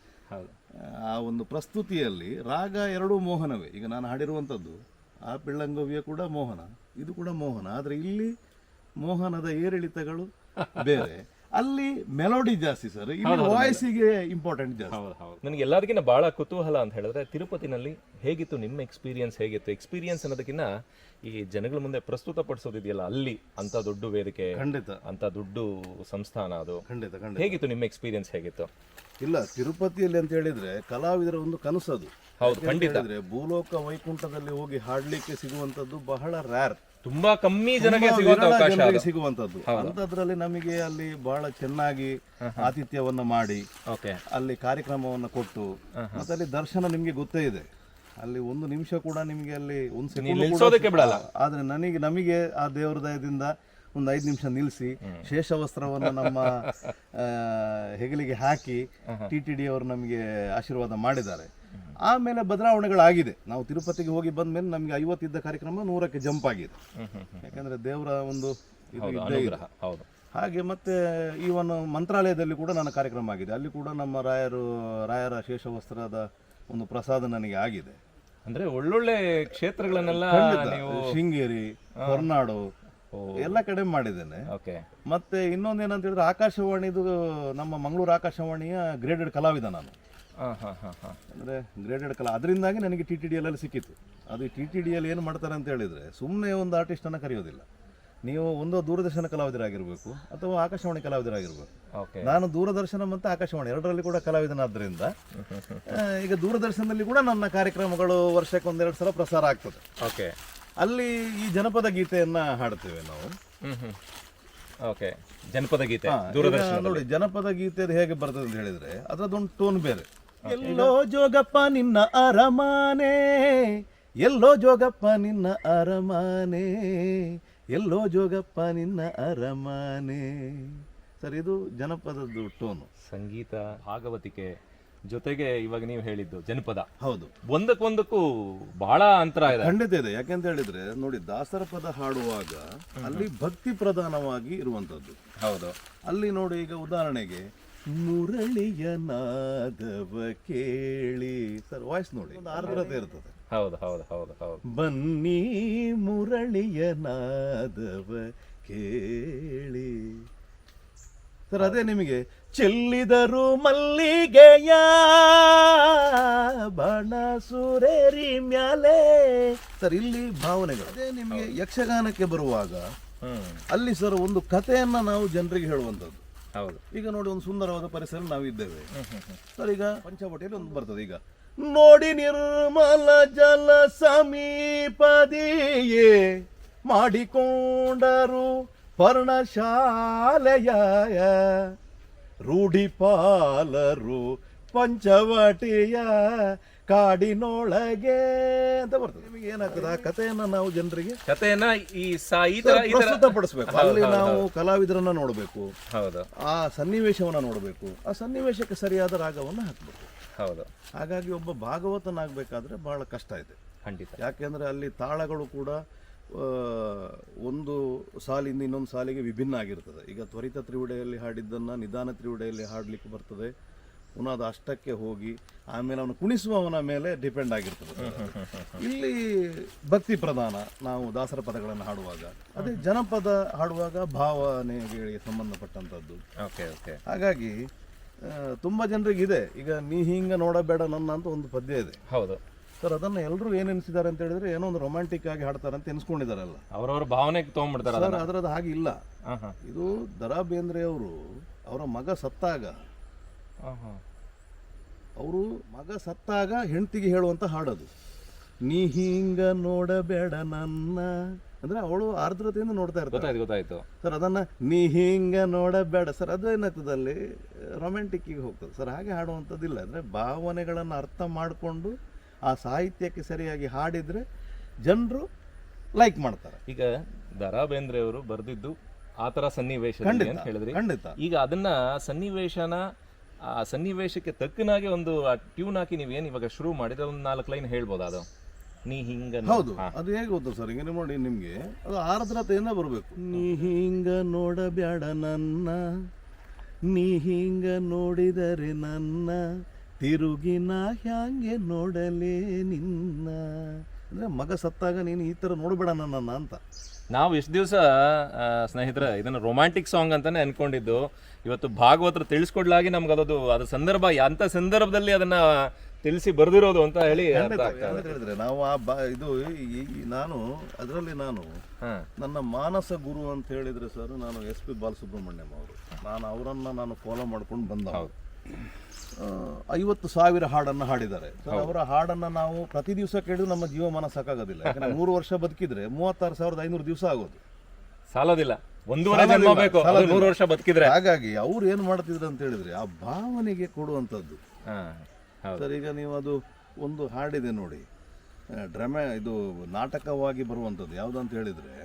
Speaker 2: ಆ ಒಂದು ಪ್ರಸ್ತುತಿಯಲ್ಲಿ ರಾಗ ಎರಡೂ ಮೋಹನವೇ. ಈಗ ನಾನು ಹಾಡಿರುವಂಥದ್ದು ಆ ಪಿಳ್ಳಂಗವ್ಯ ಕೂಡ ಮೋಹನ ಇದು ಕೂಡ ಮೋಹನ. ಆದರೆ ಇಲ್ಲಿ ಮೋಹನದ ಏರಿಳಿತಗಳು ಬೇರೆ. ಅಲ್ಲಿ ಮೆಲೋಡಿ ಜಾಸ್ತಿ ಸರ್ ಇಲ್ಲಿ ವಾಯ್ಸಿಗೆ ಇಂಪಾರ್ಟೆಂಟ್ ಜಾಸ್ತಿ.
Speaker 3: ಹೌದು ಹೌದು. ನನಗೆ ಎಲ್ಲದಕ್ಕಿಂತ ಬಹಳ ಕುತೂಹಲ ಅಂತ ಹೇಳಿದ್ರೆ ತಿರುಪತಿನಲ್ಲಿ ಹೇಗಿತ್ತು ನಿಮ್ಮ ಎಕ್ಸ್ಪೀರಿಯನ್ಸ್ ಹೇಗಿತ್ತು? ಎಕ್ಸ್ಪೀರಿಯನ್ಸ್ ಅನ್ನೋದಕ್ಕಿಂತ ಈ ಜನಗಳ ಮುಂದೆ ಪ್ರಸ್ತುತ ಪಡಿಸೋದಿದೆಯಲ್ಲ ಅಲ್ಲಿ ಅಂತ ದೊಡ್ಡ ವೇದಿಕೆ
Speaker 2: ಖಂಡಿತ.
Speaker 3: ಅಂತ ದೊಡ್ಡ ಸಂಸ್ಥಾನ ಅದು.
Speaker 2: ಖಂಡಿತ ಖಂಡಿತ.
Speaker 3: ಹೇಗಿತ್ತು ನಿಮ್ಮ ಎಕ್ಸ್ಪೀರಿಯನ್ಸ್ ಹೇಗಿತ್ತು?
Speaker 2: ಇಲ್ಲ ತಿರುಪತಿಯಲ್ಲಿ ಅಂತ ಹೇಳಿದ್ರೆ ಕಲಾವಿದರ ಒಂದು ಕನಸದು.
Speaker 3: ಹೌದು,
Speaker 2: ಖಂಡಿತ. ಭೂಲೋಕ ವೈಕುಂಠದಲ್ಲಿ ಹೋಗಿ ಹಾಡ್ಲಿಕ್ಕೆ ಸಿಗುವಂತದ್ದು ಬಹಳ ರ್ಯಾರ್
Speaker 3: ತುಂಬಾ ಕಮ್ಮಿ ಜನಕ್ಕೆ ಸಿಗುವಂತ ಅವಕಾಶ
Speaker 2: ಸಿಗುವಂತದ್ದು ಅಂತದ್ರಲ್ಲಿ ನಮಗೆ ಅಲ್ಲಿ ಬಹಳ ಚೆನ್ನಾಗಿ ಆತಿಥ್ಯವನ್ನ ಮಾಡಿ
Speaker 3: ಓಕೆ.
Speaker 2: ಅಲ್ಲಿ ಕಾರ್ಯಕ್ರಮವನ್ನ ಕೊಟ್ಟು ಮತ್ತೆ ಅಲ್ಲಿ ದರ್ಶನ ನಿಮ್ಗೆ ಗೊತ್ತೇ ಇದೆ. ಅಲ್ಲಿ ಒಂದು ನಿಮಿಷ ಕೂಡ ನಿಮ್ಗೆ ಅಲ್ಲಿ ಒಂದು
Speaker 3: ಬಿಡಲ್ಲ.
Speaker 2: ಆದ್ರೆ ನನಗೆ ನಮಗೆ ಆ ದೇವರ ದಯದಿಂದ ಒಂದು ಐದು ನಿಮಿಷ ನಿಲ್ಲಿಸಿ ಶೇಷವಸ್ತ್ರವನ್ನು ನಮ್ಮ ಹೆಗಲಿಗೆ ಹಾಕಿ ಟಿ ಟಿ ಡಿ ಅವರು ನಮಗೆ ಆಶೀರ್ವಾದ ಮಾಡಿದ್ದಾರೆ. ಆಮೇಲೆ ಬದಲಾವಣೆಗಳಾಗಿದೆ. ನಾವು ತಿರುಪತಿಗೆ ಹೋಗಿ ಬಂದ ಮೇಲೆ ನಮಗೆ ಐವತ್ತಿದ್ದ ಕಾರ್ಯಕ್ರಮ ನೂರಕ್ಕೆ ಜಂಪ್ ಆಗಿದೆ. ಯಾಕಂದ್ರೆ ದೇವರ ಒಂದು ಇದು ಇದ್ದೇ ಇದೆ.
Speaker 3: ಅನುಗ್ರಹ ಹೌದು.
Speaker 2: ಹಾಗೆ ಮತ್ತೆ ಈ ಒಂದು ಮಂತ್ರಾಲಯದಲ್ಲಿ ಕೂಡ ನನ್ನ ಕಾರ್ಯಕ್ರಮ ಆಗಿದೆ. ಅಲ್ಲಿ ಕೂಡ ನಮ್ಮ ರಾಯರು ರಾಯರ ಶೇಷವಸ್ತ್ರದ ಒಂದು ಪ್ರಸಾದ ನನಗೆ ಆಗಿದೆ.
Speaker 3: ಅಂದ್ರೆ ಒಳ್ಳೊಳ್ಳೆ ಕ್ಷೇತ್ರಗಳನ್ನೆಲ್ಲ ನೀವು
Speaker 2: ಶೃಂಗೇರಿ ಹೊರನಾಡು ಎಲ್ಲ ಕಡೆ ಮಾಡಿದ್ದೇನೆ.
Speaker 3: ಓಕೆ.
Speaker 2: ಮತ್ತೆ ಇನ್ನೊಂದೇನಂತ ಹೇಳಿದ್ರೆ ಆಕಾಶವಾಣಿದು ನಮ್ಮ ಮಂಗಳೂರು ಆಕಾಶವಾಣಿಯ ಗ್ರೇಡೆಡ್ ಕಲಾವಿದ ನಾನು. ಅಂದರೆ ಗ್ರೇಡೆಡ್ ಕಲಾ. ಅದರಿಂದಾಗಿ ನನಗೆ ಟಿ ಟಿ ಡಿ ಅಲ್ಲಿ ಸಿಕ್ಕಿತ್ತು. ಅದು ಟಿ ಟಿ ಡಿ ಎಲ್ಲಿ ಏನು ಮಾಡ್ತಾರೆ ಅಂತ ಹೇಳಿದರೆ ಸುಮ್ಮನೆ ಒಂದು ಆರ್ಟಿಸ್ಟನ್ನು ಕರೆಯೋದಿಲ್ಲ. ನೀವು ಒಂದು ದೂರದರ್ಶನ ಕಲಾವಿದರಾಗಿರಬೇಕು ಅಥವಾ ಆಕಾಶವಾಣಿ ಕಲಾವಿದರಾಗಿರ್ಬೇಕು.
Speaker 3: ಓಕೆ
Speaker 2: ನಾನು ದೂರದರ್ಶನ ಮತ್ತು ಆಕಾಶವಾಣಿ ಎರಡರಲ್ಲಿ ಕೂಡ ಕಲಾವಿದನಾದ್ದರಿಂದ ಈಗ ದೂರದರ್ಶನದಲ್ಲಿ ಕೂಡ ನನ್ನ ಕಾರ್ಯಕ್ರಮಗಳು ವರ್ಷಕ್ಕೆ ಒಂದೆರಡು ಸಲ ಪ್ರಸಾರ ಆಗ್ತದೆ.
Speaker 3: ಓಕೆ
Speaker 2: ಅಲ್ಲಿ ಈ ಜನಪದ ಗೀತೆಯನ್ನ ಹಾಡ್ತೇವೆ ನಾವು.
Speaker 3: ಓಕೆ ಜನಪದ ಗೀತೆ
Speaker 2: ದೂರದರ್ಶನ ನೋಡಿ ಜನಪದ ಗೀತೆ ಅದು ಹೇಗೆ ಬರ್ತದೆ ಅಂತ ಹೇಳಿದ್ರೆ ಅದರದೊಂದು ಟೋನ್ ಬೇರೆ. ಎಲ್ಲೋ ಜೋಗಪ್ಪ ನಿನ್ನ ಅರಮಾನೆ. ಎಲ್ಲೋ ಜೋಗಪ್ಪ ನಿನ್ನ ಅರಮಾನೆ. ಎಲ್ಲೋ ಜೋಗಪ್ಪ ನಿನ್ನ ಅರಮಾನೆ. ಸರ್ ಇದು ಜನಪದದ್ದು ಟೋನು.
Speaker 3: ಸಂಗೀತ ಭಾಗವತಿಕೆ ಜೊತೆಗೆ ಇವಾಗ ನೀವು ಹೇಳಿದ್ದು ಜನಪದ.
Speaker 2: ಹೌದು.
Speaker 3: ಒಂದಕ್ಕೊಂದಕ್ಕೂ ಬಹಳ ಅಂತರ ಇದೆ.
Speaker 2: ಖಂಡಿತ ಇದೆ. ಯಾಕೆಂತ ಹೇಳಿದ್ರೆ ನೋಡಿ ದಾಸರ ಪದ ಹಾಡುವಾಗ ಅಲ್ಲಿ ಭಕ್ತಿ ಪ್ರಧಾನವಾಗಿ ಇರುವಂತದ್ದು
Speaker 3: ಹೌದು.
Speaker 2: ಅಲ್ಲಿ ನೋಡಿ ಈಗ ಉದಾಹರಣೆಗೆ ಮುರಳಿಯ ನಾದವ ಕೇಳಿ. ಸರ್ ವಾಯ್ಸ್ ನೋಡಿ ಒಂದು ಆರ್ದ್ರತೆ ಇರ್ತದೆ.
Speaker 3: ಹೌದು ಹೌದು ಹೌದು ಹೌದು.
Speaker 2: ಬನ್ನಿ ಮುರಳಿಯ ನಾದವ ಕೇಳಿ. ಸರ್ ಅದೇ ನಿಮಗೆ ಚೆಲ್ಲಿದರು ಮಲ್ಲಿಗೆಯ ಬಣ ಸುರೇರಿ ಮ್ಯಾಲೆ. ಸರ್ ಇಲ್ಲಿ ಭಾವನೆಗಳು. ಅದೇ ನಿಮಗೆ ಯಕ್ಷಗಾನಕ್ಕೆ ಬರುವಾಗ
Speaker 3: ಹ್ಮ್.
Speaker 2: ಅಲ್ಲಿ ಸರ್ ಒಂದು ಕಥೆಯನ್ನ ನಾವು ಜನರಿಗೆ ಹೇಳುವಂಥದ್ದು.
Speaker 3: ಹೌದು.
Speaker 2: ಈಗ ನೋಡಿ ಒಂದು ಸುಂದರವಾದ ಪರಿಸರ ನಾವಿದ್ದೇವೆ. ಸರ್ ಈಗ ಪಂಚವಟಿಯಲ್ಲಿ ಒಂದು ಬರ್ತದೆ. ಈಗ ನೋಡಿ ನಿರ್ಮಲ ಜಲ ಸಮೀಪದಿಯೇ ಮಾಡಿಕೊಂಡರು ಪರ್ಣಶಾಲೆಯ ರೂಢಿಪಾಲರು ಪಂಚವಟಿಯ ಕಾಡಿನೊಳಗೆ ಅಂತ ಬರ್ತದೆ. ನಿಮಗೆ ಏನಾಗ್ತದೆ? ಆ ಕಥೆಯನ್ನ ನಾವು ಜನರಿಗೆ
Speaker 3: ಕಥೆಯನ್ನ ಈ ಸಾ ಈ ತರ ಈ ತರ
Speaker 2: ಪ್ರಸ್ತುತಪಡಿಸ್ಬೇಕು. ಅಲ್ಲಿ ನಾವು ಕಲಾವಿದರನ್ನ ನೋಡಬೇಕು.
Speaker 3: ಹೌದು.
Speaker 2: ಆ ಸನ್ನಿವೇಶವನ್ನ ನೋಡಬೇಕು. ಆ ಸನ್ನಿವೇಶಕ್ಕೆ ಸರಿಯಾದ ರಾಗವನ್ನು ಹಾಕಬೇಕು.
Speaker 3: ಹೌದು.
Speaker 2: ಹಾಗಾಗಿ ಒಬ್ಬ ಭಾಗವತನಾಗಬೇಕಾದ್ರೆ ಬಹಳ ಕಷ್ಟ ಇದೆ.
Speaker 3: ಖಂಡಿತ.
Speaker 2: ಯಾಕೆಂದ್ರೆ ಅಲ್ಲಿ ತಾಳಗಳು ಕೂಡ ಆ, ಒಂದು ಸಾಲಿಂದ ಇನ್ನೊಂದು ಸಾಲಿಗೆ ವಿಭಿನ್ನ ಆಗಿರ್ತದೆ. ಈಗ ತ್ವರಿತ ತ್ರಿವಿಡೆಯಲ್ಲಿ ಹಾಡಿದ್ದನ್ನು ನಿಧಾನ ತ್ರಿವಿಡೆಯಲ್ಲಿ ಹಾಡಲಿಕ್ಕೆ ಬರ್ತದೆ. ಪುನಃ ಅದು ಅಷ್ಟಕ್ಕೆ ಹೋಗಿ ಆಮೇಲೆ ಅವನು ಕುಣಿಸುವವನ ಮೇಲೆ ಡಿಪೆಂಡ್ ಆಗಿರ್ತದೆ. ಇಲ್ಲಿ ಭಕ್ತಿ ಪ್ರಧಾನ ನಾವು ದಾಸರ ಪದಗಳನ್ನು ಹಾಡುವಾಗ. ಅದೇ ಜನಪದ ಹಾಡುವಾಗ ಭಾವನೆಗೆ ಸಂಬಂಧಪಟ್ಟಂಥದ್ದು.
Speaker 3: ಓಕೆ ಓಕೆ
Speaker 2: ಹಾಗಾಗಿ ತುಂಬ ಜನರಿಗೆ ಇದೆ. ಈಗ ನೀ ಹಿಂಗೆ ನೋಡಬೇಡ ನನ್ನ ಅಂತ ಒಂದು ಪದ್ಯ ಇದೆ.
Speaker 3: ಹೌದು.
Speaker 2: ಸರ್ ಅದನ್ನ ಎಲ್ಲರೂ ಏನ್ ಎನಿಸಿದ್ದಾರೆ ಅಂತ ಹೇಳಿದ್ರೆ ಏನೋ ಒಂದು ರೊಮ್ಯಾಂಟಿಕ್ ಆಗಿ ಹಾಡ್ತಾರೆ ಅಂತ ಎನ್ಸ್ಕೊಂಡಿದಾರಲ್ಲ
Speaker 3: ಅವರವ್ರ ಭಾವನೆಗೆ ತಗೊಂಡ್ಬಿಡ್ತಾರೆ
Speaker 2: ಅದರದ್ದು ಹಾಗೆ ಇಲ್ಲ. ಇದು ದರಾ ಬೇಂದ್ರೆ ಅವರು ಅವರ ಮಗ ಸತ್ತಾಗ ಅವರು ಮಗ ಸತ್ತಾಗ ಹೆಂಡತಿಗೆ ಹೇಳುವಂತ ಹಾಡದು. ನೀ ಹಿಂಗ ನೋಡಬೇಡ ನನ್ನ. ಅಂದ್ರೆ ಅವಳು ಆರ್ದ್ರತೆಯಿಂದ ನೋಡ್ತಾ ಇರ್ತಾರೆ
Speaker 3: ಗೊತ್ತಾಯ್ತು ಗೊತ್ತಾಯ್ತು.
Speaker 2: ಸರ್ ಅದನ್ನ ನೀ ಹಿಂಗ ನೋಡಬೇಡ. ಸರ್ ಅದು ಏನಾಗ್ತದೆ ಅಲ್ಲಿ? ರೊಮ್ಯಾಂಟಿಕ್ಕಿಗೆ ಹೋಗ್ತದೆ. ಸರ್ ಹಾಗೆ ಹಾಡುವಂಥದ್ದಿಲ್ಲ. ಅಂದರೆ ಭಾವನೆಗಳನ್ನು ಅರ್ಥ ಮಾಡಿಕೊಂಡು ಆ ಸಾಹಿತ್ಯಕ್ಕೆ ಸರಿಯಾಗಿ ಹಾಡಿದರೆ ಜನರು ಲೈಕ್ ಮಾಡ್ತಾರೆ.
Speaker 3: ಈಗ ದರಾ ಬೇಂದ್ರೆ ಅವರು ಬರೆದಿದ್ದು ಆ ಥರ ಸನ್ನಿವೇಶ
Speaker 2: ಖಂಡಿತ
Speaker 3: ಹೇಳಿದ್ರಿ.
Speaker 2: ಖಂಡಿತ.
Speaker 3: ಈಗ ಅದನ್ನ ಸನ್ನಿವೇಶನ ಆ ಸನ್ನಿವೇಶಕ್ಕೆ ತಕ್ಕನಾಗಿ ಒಂದು ಟ್ಯೂನ್ ಹಾಕಿ ನೀವೇನು ಇವಾಗ ಶುರು ಮಾಡಿದ್ರೆ ಒಂದು ನಾಲ್ಕು ಲೈನ್ ಹೇಳ್ಬೋದು ಅದು? ನೀ ಹಿಂಗ
Speaker 2: ಹೌದು ಅದು ಹೇಗೆ ಗೊತ್ತು ಸರ್? ಹಿಂಗೆ ನೋಡಿ ನಿಮಗೆ ಅದು ಆರ್ದ್ರತೆಯಿಂದ ಬರಬೇಕು. ನೀ ಹಿಂಗ ನೋಡಬೇಡ ನನ್ನ ನೀ ಹಿಂಗ ನೋಡಿದರೆ ನನ್ನ ತಿರುಗಿನ ಹ್ಯಾಂಗೆ ನೋಡಲೇ ನಿನ್ನ? ಅಂದ್ರೆ ಮಗ ಸತ್ತಾಗ ನೀನು ಈ ಥರ ನೋಡಬೇಡ ನನ್ನ ಅಂತ.
Speaker 3: ನಾವು ಇಷ್ಟು ದಿವಸ ಸ್ನೇಹಿತರೆ ಇದನ್ನು ರೊಮ್ಯಾಂಟಿಕ್ ಸಾಂಗ್ ಅಂತಾನೆ ಅನ್ಕೊಂಡಿದ್ದು. ಇವತ್ತು ಭಾಗವತರು ತಿಳಿಸ್ಕೊಡ್ಲಾಗಿ ನಮ್ಗೆ ಅದದು ಅದ್ರ ಸಂದರ್ಭ ಅಂತ ಸಂದರ್ಭದಲ್ಲಿ ಅದನ್ನ ತಿಳಿಸಿ ಬರ್ದಿರೋದು ಅಂತ ಹೇಳಿ ಅರ್ಥ ಆಗ್ತಾ ಇದೆ.
Speaker 2: ಅಂತ ಹೇಳಿದ್ರೆ ನಾವು ಆ ಬಾ ಇದು ಈ- ಈ- ನಾನು ಅದರಲ್ಲಿ ನಾನು
Speaker 3: ಹಾ.
Speaker 2: ನನ್ನ ಮಾನಸ ಗುರು ಅಂತ ಹೇಳಿದ್ರೆ ಸರ್ ನಾನು ಎಸ್ ಪಿ ಬಾಲಸುಬ್ರಹ್ಮಣ್ಯಂ ಅವರು. ನಾನು ಅವರನ್ನ ನಾನು ಫಾಲೋ ಮಾಡ್ಕೊಂಡು ಬಂದ ಐವತ್ತು ಸಾವಿರ ಹಾಡನ್ನು ಹಾಡಿದ್ದಾರೆ. ಸರ್ ಅವರ ಹಾಡನ್ನು ನಾವು ಪ್ರತಿ ದಿವಸ ಕೇಳಿದ್ರು ನಮ್ಮ ಜೀವಮಾನ ಸಾಕಾಗೋದಿಲ್ಲ ಯಾಕಂದ್ರೆ ಮೂರು ವರ್ಷ ಬದುಕಿದ್ರೆ ಮೂವತ್ತಾರು ಸಾವಿರದ ಐನೂರು ದಿವಸ ಆಗೋದು.
Speaker 3: ಸಾಲೋದಿಲ್ಲ. ಒಂದೂವರೆ ಜನ್ಮ
Speaker 2: ಸಾಲೋದಿಲ್ಲ,
Speaker 3: ಬೇಕು. ಅದು
Speaker 2: ಸಾಲೋದಿಲ್ಲ.
Speaker 3: ನೂರು ವರ್ಷ ಬದುಕಿದ್ರೆ.
Speaker 2: ಹಾಗಾಗಿ ಅವ್ರು ಏನು ಮಾಡ್ತಿದ್ರು ಅಂತ ಹೇಳಿದ್ರೆ ಆ ಭಾವನೆಗೆ ಕೊಡುವಂಥದ್ದು. ಸರ್ ಈಗ ನೀವು ಅದು ಒಂದು ಹಾಡಿದೆ ನೋಡಿ. ಡ್ರಾಮಾ ಇದು ನಾಟಕವಾಗಿ ಬರುವಂಥದ್ದು. ಯಾವುದಂತ ಹೇಳಿದ್ರೆ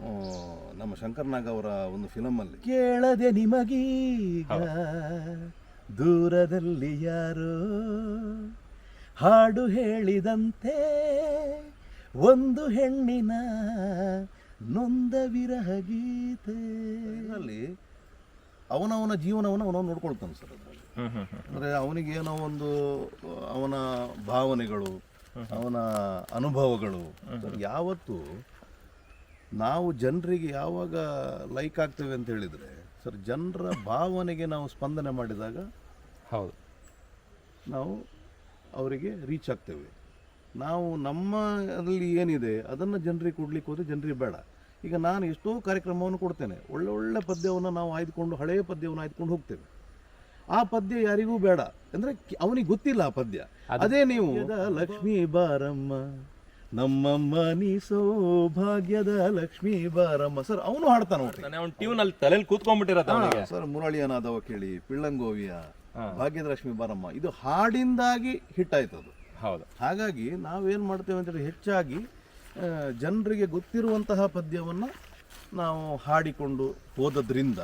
Speaker 2: ನಮ್ಮ ನಮ್ಮ ಶಂಕರ್ನಾಗ್ ಅವರ ಒಂದು ಫಿಲಮಲ್ಲಿ ಕೇಳದೆ ನಿಮಗೀಗ ದೂರದಲ್ಲಿ ಯಾರೋ ಹಾಡು ಹೇಳಿದಂತೆ ಒಂದು ಹೆಣ್ಣಿನ ನೊಂದ ವಿರಹ ಗೀತೆ. ಇದರಲ್ಲಿ ಅವನವನ ಜೀವನವನ್ನು ಅವನವನು ನೋಡ್ಕೊಳ್ತಾನೆ ಸರ್ ಅದರಲ್ಲಿ.
Speaker 3: ಹ್ಮ್ ಹ್ಮ್ ಹ್ಮ್.
Speaker 2: ಅಂದರೆ ಅವನಿಗೇನೋ ಏನೋ ಒಂದು ಅವನ ಭಾವನೆಗಳು ಅವನ ಅನುಭವಗಳು. ಯಾವತ್ತು ನಾವು ಜನರಿಗೆ ಯಾವಾಗ ಲೈಕ್ ಆಗ್ತೇವೆ ಅಂತ ಹೇಳಿದರೆ ಸರ್ ಜನರ ಭಾವನೆಗೆ ನಾವು ಸ್ಪಂದನೆ ಮಾಡಿದಾಗ
Speaker 3: ಹೌದು.
Speaker 2: ನಾವು ಅವರಿಗೆ ರೀಚ್ ಆಗ್ತೇವೆ. ನಾವು ನಮ್ಮಲ್ಲಿ ಏನಿದೆ ಅದನ್ನು ಜನರಿಗೆ ಕೊಡ್ಲಿಕ್ಕೆ ಹೋದರೆ ಜನರಿಗೆ ಬೇಡ. ಈಗ ನಾನು ಎಷ್ಟೋ ಕಾರ್ಯಕ್ರಮವನ್ನು ಕೊಡ್ತೇನೆ. ಒಳ್ಳೆ ಒಳ್ಳೆ ಪದ್ಯವನ್ನು ನಾವು ಆಯ್ದುಕೊಂಡು ಹಳೆಯ ಪದ್ಯವನ್ನು ಆಯ್ದುಕೊಂಡು ಹೋಗ್ತೇವೆ. ಆ ಪದ್ಯ ಯಾರಿಗೂ ಬೇಡ. ಅಂದ್ರೆ ಅವನಿಗೆ ಗೊತ್ತಿಲ್ಲ ಆ ಪದ್ಯ. ಅದೇ ನೀವು ಲಕ್ಷ್ಮೀ ಬಾರಮ್ಮ ನಮ್ಮಮ್ಮ ನೀ ಸೌಭಾಗ್ಯದ ಲಕ್ಷ್ಮೀ ಬಾರಮ್ಮ. ಸರ್ ಅವನು ಹಾಡ್ತಾನೆ ನೋಡ್ರಿ.
Speaker 3: ನಾನು ಅವ್ನ ಟ್ಯೂನ್ ಅಲ್ಲಿ ತಲೆಯಲ್ಲಿ ಕೂತ್ಕೊಂಡ್ಬಿಟ್ಟಿರತ್ತ ಅವನಿಗೆ.
Speaker 2: ಸರ್ ಮುರಳಿಯನಾದವ ಕೇಳಿ ಪಿಳ್ಳಂಗೋವಿಯ ಭಾಗ್ಯದ ಲಕ್ಷ್ಮೀ ಬಾರಮ್ಮ ಇದು ಹಾಡಿಂದಾಗಿ ಹಿಟ್ ಆಯ್ತು ಅದು.
Speaker 3: ಹೌದು.
Speaker 2: ಹಾಗಾಗಿ ನಾವೇನು ಮಾಡ್ತೇವೆ ಅಂತೇಳಿ ಹೆಚ್ಚಾಗಿ ಜನರಿಗೆ ಗೊತ್ತಿರುವಂತಹ ಪದ್ಯವನ್ನು ನಾವು ಹಾಡಿಕೊಂಡು ಹೋದದ್ರಿಂದ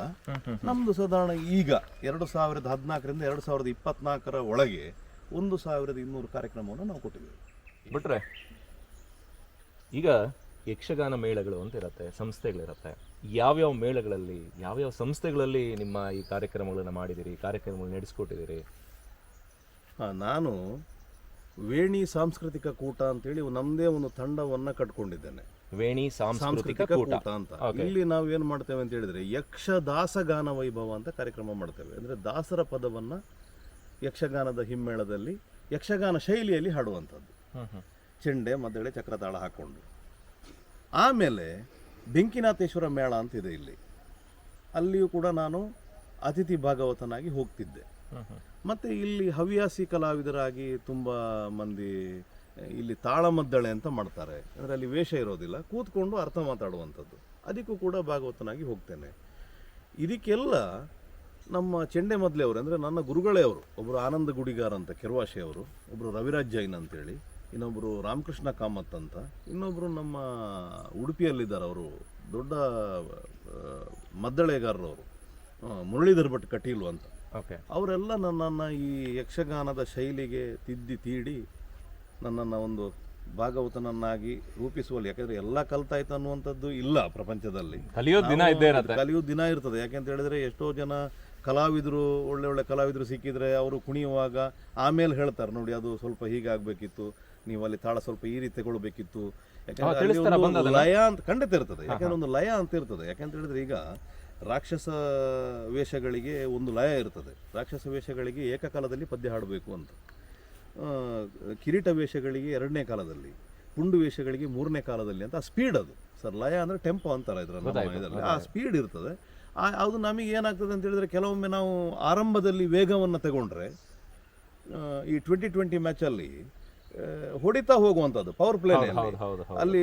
Speaker 2: ನಮ್ಮದು ಸಾಧಾರಣ ಈಗ ಎರಡು ಸಾವಿರದ ಹದಿನಾಲ್ಕರಿಂದ ಎರಡು ಸಾವಿರದ ಇಪ್ಪತ್ನಾಲ್ಕರ ಒಳಗೆ ಒಂದು ಸಾವಿರದ ಇನ್ನೂರು ಕಾರ್ಯಕ್ರಮವನ್ನು ನಾವು ಕೊಟ್ಟಿದ್ದೇವೆ.
Speaker 3: ಬಿಟ್ರೆ ಈಗ ಯಕ್ಷಗಾನ ಮೇಳಗಳು ಅಂತ ಇರುತ್ತೆ ಸಂಸ್ಥೆಗಳಿರುತ್ತೆ. ಯಾವ್ಯಾವ ಮೇಳಗಳಲ್ಲಿ ಯಾವ್ಯಾವ ಸಂಸ್ಥೆಗಳಲ್ಲಿ ನಿಮ್ಮ ಈ ಕಾರ್ಯಕ್ರಮಗಳನ್ನು ಮಾಡಿದಿರಿ ಕಾರ್ಯಕ್ರಮಗಳು ನಡೆಸ್ಕೊಟ್ಟಿದ್ದೀರಿ
Speaker 2: ನಾನು ವೇಣಿ ಸಾಂಸ್ಕೃತಿಕ ಕೂಟ ಅಂತೇಳಿ ನಮ್ಮದೇ ಒಂದು ತಂಡವನ್ನು ಕಟ್ಕೊಂಡಿದ್ದೇನೆ.
Speaker 3: ವೇಣಿ ಸಾಂಸ್ಕೃತಿಕ ಕೂಟ.
Speaker 2: ಅಂತ. ಇಲ್ಲಿ ನಾವು ಏನು ಮಾಡ್ತೇವೆ ಅಂತ ಹೇಳಿದ್ರೆ ಯಕ್ಷ ದಾಸಗಾನ ವೈಭವ ಅಂತ ಕಾರ್ಯಕ್ರಮ ಮಾಡ್ತೇವೆ. ಅಂದ್ರೆ ದಾಸರ ಪದವನ್ನ ಯಕ್ಷಗಾನದ ಹಿಮ್ಮೇಳದಲ್ಲಿ ಯಕ್ಷಗಾನ ಶೈಲಿಯಲ್ಲಿ ಹಾಡುವಂಥದ್ದು. ಚೆಂಡೆ ಮದ್ದಳೆ ಚಕ್ರತಾಳ ಹಾಕ್ಕೊಂಡು ಆಮೇಲೆ ಬೆಂಕಿನಾಥೇಶ್ವರ ಮೇಳ ಅಂತಿದೆ ಇಲ್ಲಿ. ಅಲ್ಲಿಯೂ ಕೂಡ ನಾನು ಅತಿಥಿ ಭಾಗವತನಾಗಿ ಹೋಗ್ತಿದ್ದೆ. ಮತ್ತು ಇಲ್ಲಿ ಹವ್ಯಾಸಿ ಕಲಾವಿದರಾಗಿ ತುಂಬ ಮಂದಿ, ಇಲ್ಲಿ ತಾಳಮದ್ದಳೆ ಅಂತ ಮಾಡ್ತಾರೆ. ಅಂದರೆ ಅಲ್ಲಿ ವೇಷ ಇರೋದಿಲ್ಲ. ಕೂತ್ಕೊಂಡು ಅರ್ಥ ಮಾತಾಡುವಂಥದ್ದು. ಅದಕ್ಕೂ ಕೂಡ ಭಾಗವತನಾಗಿ ಹೋಗ್ತೇನೆ. ಇದಕ್ಕೆಲ್ಲ ನಮ್ಮ ಚೆಂಡೆ ಮೊದಲೇ ಅವರು ಅಂದರೆ ನನ್ನ ಗುರುಗಳೇ ಅವರು. ಒಬ್ಬರು ಆನಂದ ಗುಡಿಗಾರ್ ಅಂತ, ಕೆರ್ವಾಶೆ ಅವರು. ಒಬ್ಬರು ರವಿರಾಜ್ ಜೈನ್ ಅಂತೇಳಿ. ಇನ್ನೊಬ್ಬರು ರಾಮಕೃಷ್ಣ ಕಾಮತ್ ಅಂತ ಇನ್ನೊಬ್ಬರು ನಮ್ಮ ಉಡುಪಿಯಲ್ಲಿದ್ದಾರೆ ಅವರು ದೊಡ್ಡ ಮದ್ದಳೆಗಾರರು ಮದ್ದಳೆಗಾರರವರು ಆ, ಮುರಳೀಧರ್ ಭಟ್ ಕಟೀಲು ಅಂತ.
Speaker 3: ಓಕೆ.
Speaker 2: ಅವರೆಲ್ಲ ನನ್ನನ್ನು ಈ ಯಕ್ಷಗಾನದ ಶೈಲಿಗೆ ತಿದ್ದಿ ತೀಡಿ ನನ್ನನ್ನು ಒಂದು ಭಾಗವತನನ್ನಾಗಿ ರೂಪಿಸುವಲ್ಲಿ ಯಾಕಂದರೆ ಎಲ್ಲ ಕಲ್ತಾಯ್ತು ಅನ್ನುವಂಥದ್ದು ಇಲ್ಲ ಪ್ರಪಂಚದಲ್ಲಿ.
Speaker 3: ಕಲಿಯೋ ದಿನ ಇದ್ದೇ ಇರುತ್ತೆ.
Speaker 2: ಕಲಿಯೋ ದಿನ ಇರ್ತದೆ. ಯಾಕೆಂತ ಹೇಳಿದ್ರೆ ಎಷ್ಟೋ ಜನ ಕಲಾವಿದರು ಒಳ್ಳೆ ಒಳ್ಳೆ ಕಲಾವಿದರು ಸಿಕ್ಕಿದ್ರೆ ಅವರು ಕುಣಿಯುವಾಗ ಆಮೇಲೆ ಹೇಳ್ತಾರೆ ನೋಡಿ ಅದು ಸ್ವಲ್ಪ ಹೀಗಾಗಬೇಕಿತ್ತು. ನೀವು ಅಲ್ಲಿ ತಾಳ ಸ್ವಲ್ಪ ಈ ರೀತಿ ತಗೊಳ್ಬೇಕಿತ್ತು. ಯಾಕಂದ್ರೆ? ಲಯ ಅಂತ ಖಂಡಿತ ಇರ್ತದೆ ಯಾಕಂದ್ರೆ ಒಂದು ಲಯ ಅಂತ ಇರ್ತದೆ. ಯಾಕಂತ ಹೇಳಿದ್ರೆ ಈಗ ರಾಕ್ಷಸ ವೇಷಗಳಿಗೆ ಒಂದು ಲಯ ಇರ್ತದೆ. ರಾಕ್ಷಸ ವೇಷಗಳಿಗೆ ಏಕಕಾಲದಲ್ಲಿ ಪದ್ಯ ಹಾಡಬೇಕು ಅಂತ. ಕಿರೀಟ ವೇಷಗಳಿಗೆ ಎರಡನೇ ಕಾಲದಲ್ಲಿ ಪುಂಡು ವೇಷಗಳಿಗೆ ಮೂರನೇ ಕಾಲದಲ್ಲಿ ಅಂತ. ಸ್ಪೀಡ್ ಅದು. ಸರ್ ಲಯ ಅಂದರೆ ಟೆಂಪೋ ಅಂತಾರೆ ಇದರ ಇದರಲ್ಲಿ. ಆ ಸ್ಪೀಡ್ ಇರ್ತದೆ. ಆ ಅದು ನಮಗೆ ಏನಾಗ್ತದೆ ಅಂತ ಹೇಳಿದ್ರೆ ಕೆಲವೊಮ್ಮೆ ನಾವು ಆರಂಭದಲ್ಲಿ ವೇಗವನ್ನು ತಗೊಂಡ್ರೆ ಈ ಟ್ವೆಂಟಿ ಟ್ವೆಂಟಿ ಮ್ಯಾಚಲ್ಲಿ ಹೊಡಿತಾ ಹೋಗುವಂಥದ್ದು ಪವರ್ ಪ್ಲೇ ಅಲ್ಲಿ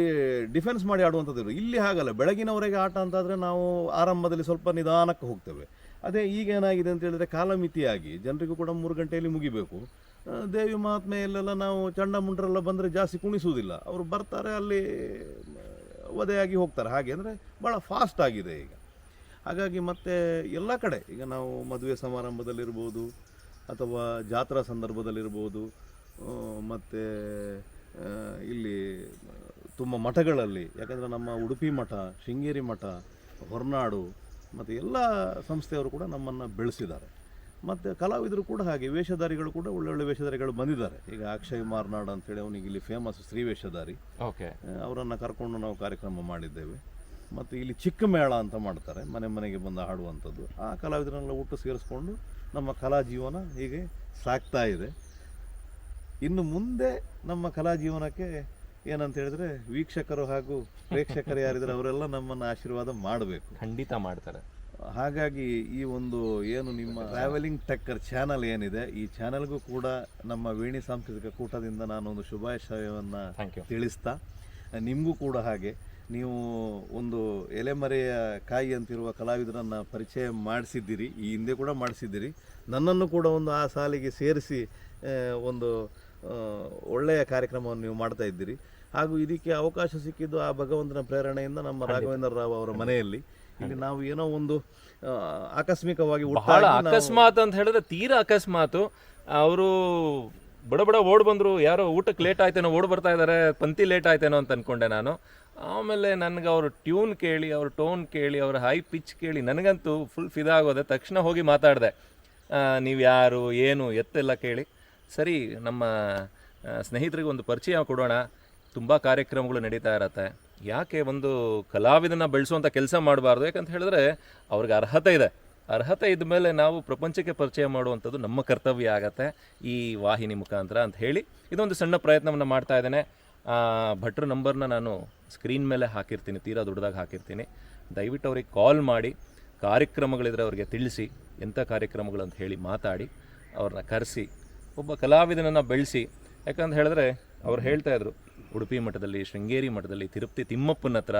Speaker 2: ಡಿಫೆನ್ಸ್ ಮಾಡಿ ಆಡುವಂಥದ್ದು ಇಲ್ಲಿ ಹಾಗಲ್ಲ ಬೆಳಗಿನವರೆಗೆ ಆಟ ಅಂತಾದರೆ ನಾವು ಆರಂಭದಲ್ಲಿ ಸ್ವಲ್ಪ ನಿಧಾನಕ್ಕೆ ಹೋಗ್ತೇವೆ. ಅದೇ ಈಗ ಏನಾಗಿದೆ ಅಂತ ಹೇಳಿದ್ರೆ ಕಾಲಮಿತಿಯಾಗಿ ಜನರಿಗೂ ಕೂಡ ಮೂರು ಗಂಟೆಯಲ್ಲಿ ಮುಗಿಬೇಕು. ದೇವಿ ಮಹಾತ್ಮೆಯಲ್ಲೆಲ್ಲ ನಾವು ಚಂಡಮುಂಡರೆಲ್ಲ ಬಂದರೆ ಜಾಸ್ತಿ ಕುಣಿಸುವುದಿಲ್ಲ. ಅವರು ಬರ್ತಾರೆ ಅಲ್ಲಿ ವಧೆಯಾಗಿ ಹೋಗ್ತಾರೆ. ಹಾಗೆ ಅಂದರೆ ಭಾಳ ಫಾಸ್ಟ್ ಆಗಿದೆ ಈಗ. ಹಾಗಾಗಿ ಮತ್ತೆ ಎಲ್ಲ ಕಡೆ ಈಗ ನಾವು ಮದುವೆ ಸಮಾರಂಭದಲ್ಲಿರ್ಬೋದು ಅಥವಾ ಜಾತ್ರಾ ಸಂದರ್ಭದಲ್ಲಿರ್ಬೋದು ಮತ್ತು ಇಲ್ಲಿ ತುಂಬ ಮಠಗಳಲ್ಲಿ ಯಾಕಂದರೆ ನಮ್ಮ ಉಡುಪಿ ಮಠ ಶೃಂಗೇರಿ ಮಠ ಹೊರನಾಡು ಮತ್ತು ಎಲ್ಲ ಸಂಸ್ಥೆಯವರು ಕೂಡ ನಮ್ಮನ್ನು ಬೆಳೆಸಿದ್ದಾರೆ. ಮತ್ತು ಕಲಾವಿದರು ಕೂಡ ಹಾಗೆ ವೇಷಧಾರಿಗಳು ಕೂಡ ಒಳ್ಳೊಳ್ಳೆ ವೇಷಧಾರಿಗಳು ಬಂದಿದ್ದಾರೆ. ಈಗ ಅಕ್ಷಯ್ ಮಾರ್ನಾಡ್ ಅಂತೇಳಿ ಅವನಿಗೆ ಇಲ್ಲಿ ಫೇಮಸ್ ಸ್ತ್ರೀ ವೇಷಧಾರಿ.
Speaker 3: ಓಕೆ
Speaker 2: ಅವರನ್ನು ಕರ್ಕೊಂಡು ನಾವು ಕಾರ್ಯಕ್ರಮ ಮಾಡಿದ್ದೇವೆ. ಮತ್ತು ಇಲ್ಲಿ ಚಿಕ್ಕ ಮೇಳ ಅಂತ ಮಾಡ್ತಾರೆ ಮನೆ ಮನೆಗೆ ಬಂದು ಹಾಡುವಂಥದ್ದು. ಆ ಕಲಾವಿದರನ್ನೆಲ್ಲ ಒಟ್ಟು ಸೇರಿಸ್ಕೊಂಡು ನಮ್ಮ ಕಲಾ ಜೀವನ ಹೀಗೆ ಸಾಗ್ತಾ ಇದೆ. ಇನ್ನು ಮುಂದೆ ನಮ್ಮ ಕಲಾ ಜೀವನಕ್ಕೆ ಏನಂತ ಹೇಳಿದ್ರೆ ವೀಕ್ಷಕರು ಹಾಗೂ ಪ್ರೇಕ್ಷಕರು ಯಾರಿದ್ರೆ ಅವರೆಲ್ಲ ನಮ್ಮನ್ನು ಆಶೀರ್ವಾದ ಮಾಡಬೇಕು.
Speaker 3: ಖಂಡಿತ ಮಾಡ್ತಾರೆ.
Speaker 2: ಹಾಗಾಗಿ ಈ ಒಂದು ಏನು ನಿಮ್ಮ ಟ್ರಾವೆಲಿಂಗ್ ಟೆಕ್ಕರ್ ಚಾನಲ್ ಏನಿದೆ ಈ ಚಾನಲ್ಗೂ ಕೂಡ ನಮ್ಮ ವೇಣಿ ಸಾಂಸ್ಕೃತಿಕ ಕೂಟದಿಂದ ನಾನು ಒಂದು ಶುಭಾಶಯವನ್ನು ತಿಳಿಸ್ತಾ ನಿಮಗೂ ಕೂಡ ಹಾಗೆ. ನೀವು ಒಂದು ಎಲೆಮರೆಯ ಕಾಯಿ ಅಂತಿರುವ ಕಲಾವಿದರನ್ನು ಪರಿಚಯ ಮಾಡಿಸಿದ್ದೀರಿ ಈ ಹಿಂದೆ ಕೂಡ ಮಾಡಿಸಿದ್ದೀರಿ. ನನ್ನನ್ನು ಕೂಡ ಒಂದು ಆ ಸಾಲಿಗೆ ಸೇರಿಸಿ ಒಂದು ಒಳ್ಳೆಯ ಕಾರ್ಯಕ್ರಮವನ್ನು ನೀವು ಮಾಡ್ತಾ ಇದ್ದೀರಿ. ಹಾಗೂ ಇದಕ್ಕೆ ಅವಕಾಶ ಸಿಕ್ಕಿದ್ದು ಆ ಭಗವಂತನ ಪ್ರೇರಣೆಯಿಂದ ನಮ್ಮ ರಾಘವೇಂದ್ರ ರಾವ್ ಅವರ ಮನೆಯಲ್ಲಿ. ಇಲ್ಲಿ ನಾವು ಏನೋ ಒಂದು ಆಕಸ್ಮಿಕವಾಗಿ
Speaker 3: ಬಹಳ ಅಕಸ್ಮಾತ್ ಅಂತ ಹೇಳಿದ್ರೆ ತೀರಾ ಅಕಸ್ಮಾತು. ಅವರು ಬಡ ಬಡ ಓಡ್ ಬಂದ್ರು. ಯಾರೋ ಊಟಕ್ಕೆ ಲೇಟ್ ಆಯ್ತೇನೋ ಓಡ್ ಬರ್ತಾ ಇದ್ದಾರೆ ಪಂತಿ ಲೇಟ್ ಆಯ್ತೇನೋ ಅಂತ ಅನ್ಕೊಂಡೆ ನಾನು. ಆಮೇಲೆ ನನಗೆ ಅವ್ರ ಟ್ಯೂನ್ ಕೇಳಿ ಅವ್ರ ಟೋನ್ ಕೇಳಿ ಅವ್ರ ಹೈ ಪಿಚ್ ಕೇಳಿ ನನಗಂತೂ ಫುಲ್ ಫಿದಾಗೋದೆ ತಕ್ಷಣ ಹೋಗಿ ಮಾತಾಡಿದೆ ನೀವು ಯಾರು ಏನು ಎತ್ತೆಲ್ಲ ಕೇಳಿ. ಸರಿ, ನಮ್ಮ ಸ್ನೇಹಿತರಿಗೆ ಒಂದು ಪರಿಚಯ ಕೊಡೋಣ. ತುಂಬ ಕಾರ್ಯಕ್ರಮಗಳು ನಡೀತಾ ಇರತ್ತೆ. ಯಾಕೆ ಒಂದು ಕಲಾವಿದನ ಬೆಳೆಸುವಂಥ ಕೆಲಸ ಮಾಡಬಾರ್ದು? ಯಾಕಂತ ಹೇಳಿದ್ರೆ, ಅವ್ರಿಗೆ ಅರ್ಹತೆ ಇದೆ. ಅರ್ಹತೆ ಇದ್ದ ಮೇಲೆ ನಾವು ಪ್ರಪಂಚಕ್ಕೆ ಪರಿಚಯ ಮಾಡುವಂಥದ್ದು ನಮ್ಮ ಕರ್ತವ್ಯ ಆಗತ್ತೆ ಈ ವಾಹಿನಿ ಮುಖಾಂತರ ಅಂತ ಹೇಳಿ ಇದೊಂದು ಸಣ್ಣ ಪ್ರಯತ್ನವನ್ನು ಮಾಡ್ತಾ ಇದ್ದೇನೆ. ಭಟ್ರ ನಂಬರ್ನ ನಾನು ಸ್ಕ್ರೀನ್ ಮೇಲೆ ಹಾಕಿರ್ತೀನಿ, ತೀರಾ ದೊಡ್ಡದಾಗಿ ಹಾಕಿರ್ತೀನಿ. ದಯವಿಟ್ಟು ಅವ್ರಿಗೆ ಕಾಲ್ ಮಾಡಿ, ಕಾರ್ಯಕ್ರಮಗಳಿದ್ರೆ ಅವ್ರಿಗೆ ತಿಳಿಸಿ ಎಂಥ ಕಾರ್ಯಕ್ರಮಗಳು ಅಂತ ಹೇಳಿ ಮಾತಾಡಿ, ಅವ್ರನ್ನ ಕರೆಸಿ ಒಬ್ಬ ಕಲಾವಿದನನ್ನು ಬೆಳೆಸಿ, ಯಾಕಂತ ಹೇಳಿದ್ರೆ ಅವ್ರು ಹೇಳ್ತಾ ಇದ್ರು, ಉಡುಪಿ ಮಠದಲ್ಲಿ, ಶೃಂಗೇರಿ ಮಠದಲ್ಲಿ, ತಿರುಪತಿ ತಿಮ್ಮಪ್ಪನ ಹತ್ರ,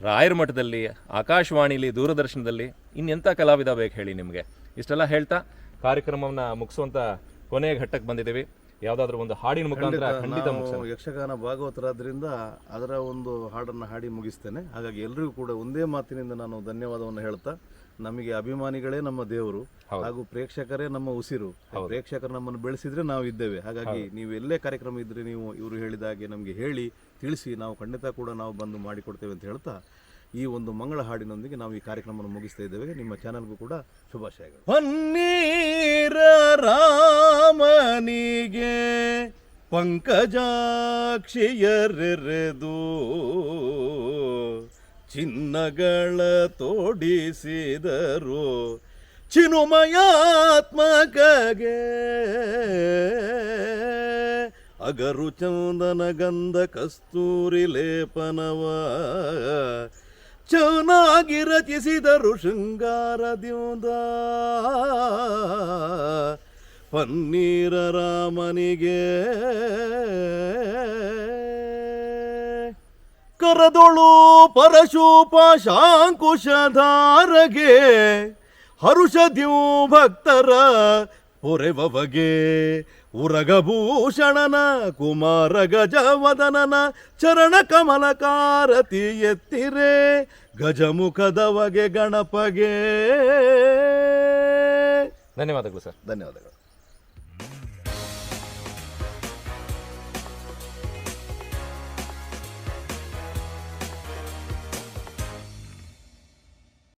Speaker 3: ರಾಯರ ಮಠದಲ್ಲಿ, ಆಕಾಶವಾಣಿಲಿ, ದೂರದರ್ಶನದಲ್ಲಿ ಇನ್ನೆಂಥ ಕಲಾವಿದ ಬೇಕು ಹೇಳಿ ನಿಮಗೆ? ಇಷ್ಟೆಲ್ಲ ಹೇಳ್ತಾ ಕಾರ್ಯಕ್ರಮವನ್ನು ಮುಗಿಸುವಂಥ ಕೊನೆಯ ಘಟ್ಟಕ್ಕೆ ಬಂದಿದ್ದೀವಿ. ಯಾವುದಾದ್ರೂ ಒಂದು ಹಾಡಿನ ಮುಖಾಂತರ ಖಂಡಿತ. ಮುಗಿಸೋಣ
Speaker 2: ನಾವು ಯಕ್ಷಗಾನ ಭಾಗವತರಾದ್ರಿಂದ ಅದರ ಒಂದು ಹಾಡನ್ನ ಹಾಡಿ ಮುಗಿಸ್ತೇನೆ. ಹಾಗಾಗಿ ಎಲ್ರಿಗೂ ಕೂಡ ಒಂದೇ ಮಾತಿನಿಂದ ನಾನು ಧನ್ಯವಾದವನ್ನು ಹೇಳ್ತಾ ನಮಗೆ ಅಭಿಮಾನಿಗಳೇ ನಮ್ಮ ದೇವರು ಹಾಗೂ ಪ್ರೇಕ್ಷಕರೇ ನಮ್ಮ ಉಸಿರು. ಪ್ರೇಕ್ಷಕರು ನಮ್ಮನ್ನು ಬೆಳೆಸಿದ್ರೆ ನಾವು ಇದ್ದೇವೆ. ಹಾಗಾಗಿ ನೀವು ಎಲ್ಲೇ ಕಾರ್ಯಕ್ರಮ ಇದ್ರೆ ನೀವು ಇವರು ಹೇಳಿದ ಹಾಗೆ ನಮಗೆ ಹೇಳಿ ತಿಳಿಸಿ ನಾವು ಖಂಡಿತ ಕೂಡ ನಾವು ಬಂದು ಮಾಡಿಕೊಡ್ತೇವೆ ಅಂತ ಹೇಳ್ತಾ ಈ ಒಂದು ಮಂಗಳ ಹಾಡಿನೊಂದಿಗೆ ನಾವು ಈ ಕಾರ್ಯಕ್ರಮವನ್ನು ಮುಗಿಸ್ತಾ ಇದ್ದೇವೆ. ನಿಮ್ಮ ಚಾನಲ್ಗೂ ಕೂಡ ಶುಭಾಶಯಗಳು. ಹೊನ್ನೀರ ರಾಮನಿಗೆ ಪಂಕಜಾಕ್ಷಿಯರ್ರೆದು ಚಿನ್ನಗಳ ತೋಡಿಸಿದರು. ಚಿನುಮಯಾತ್ಮಕಗೆ ಅಗರು ಚಂದನ ಗಂಧ ಕಸ್ತೂರಿ ಲೇಪನವ ಚೆನ್ನಾಗಿ ರಚಿಸಿದರು ಶೃಂಗಾರದ್ಯೋದ ಪನ್ನೀರ ರಾಮನಿಗೆ ಕರದೊಳು ಪರಶೂಪ ಶಾಂಕುಶಧಾರಗೆ ಹರುಷದ್ಯೂ ಭಕ್ತರ ಪೊರೆವಗೆ ಉರಗಭೂಷಣನ ಕುಮಾರ ಗಜವದನನ ಚರಣ ಕಮಲಕಾರತಿ ಎತ್ತಿರೆ ಗಜಮುಖದವಗೆ ಗಣಪಗೆ.
Speaker 3: ಧನ್ಯವಾದಗಳು ಸರ್.
Speaker 2: ಧನ್ಯವಾದಗಳು.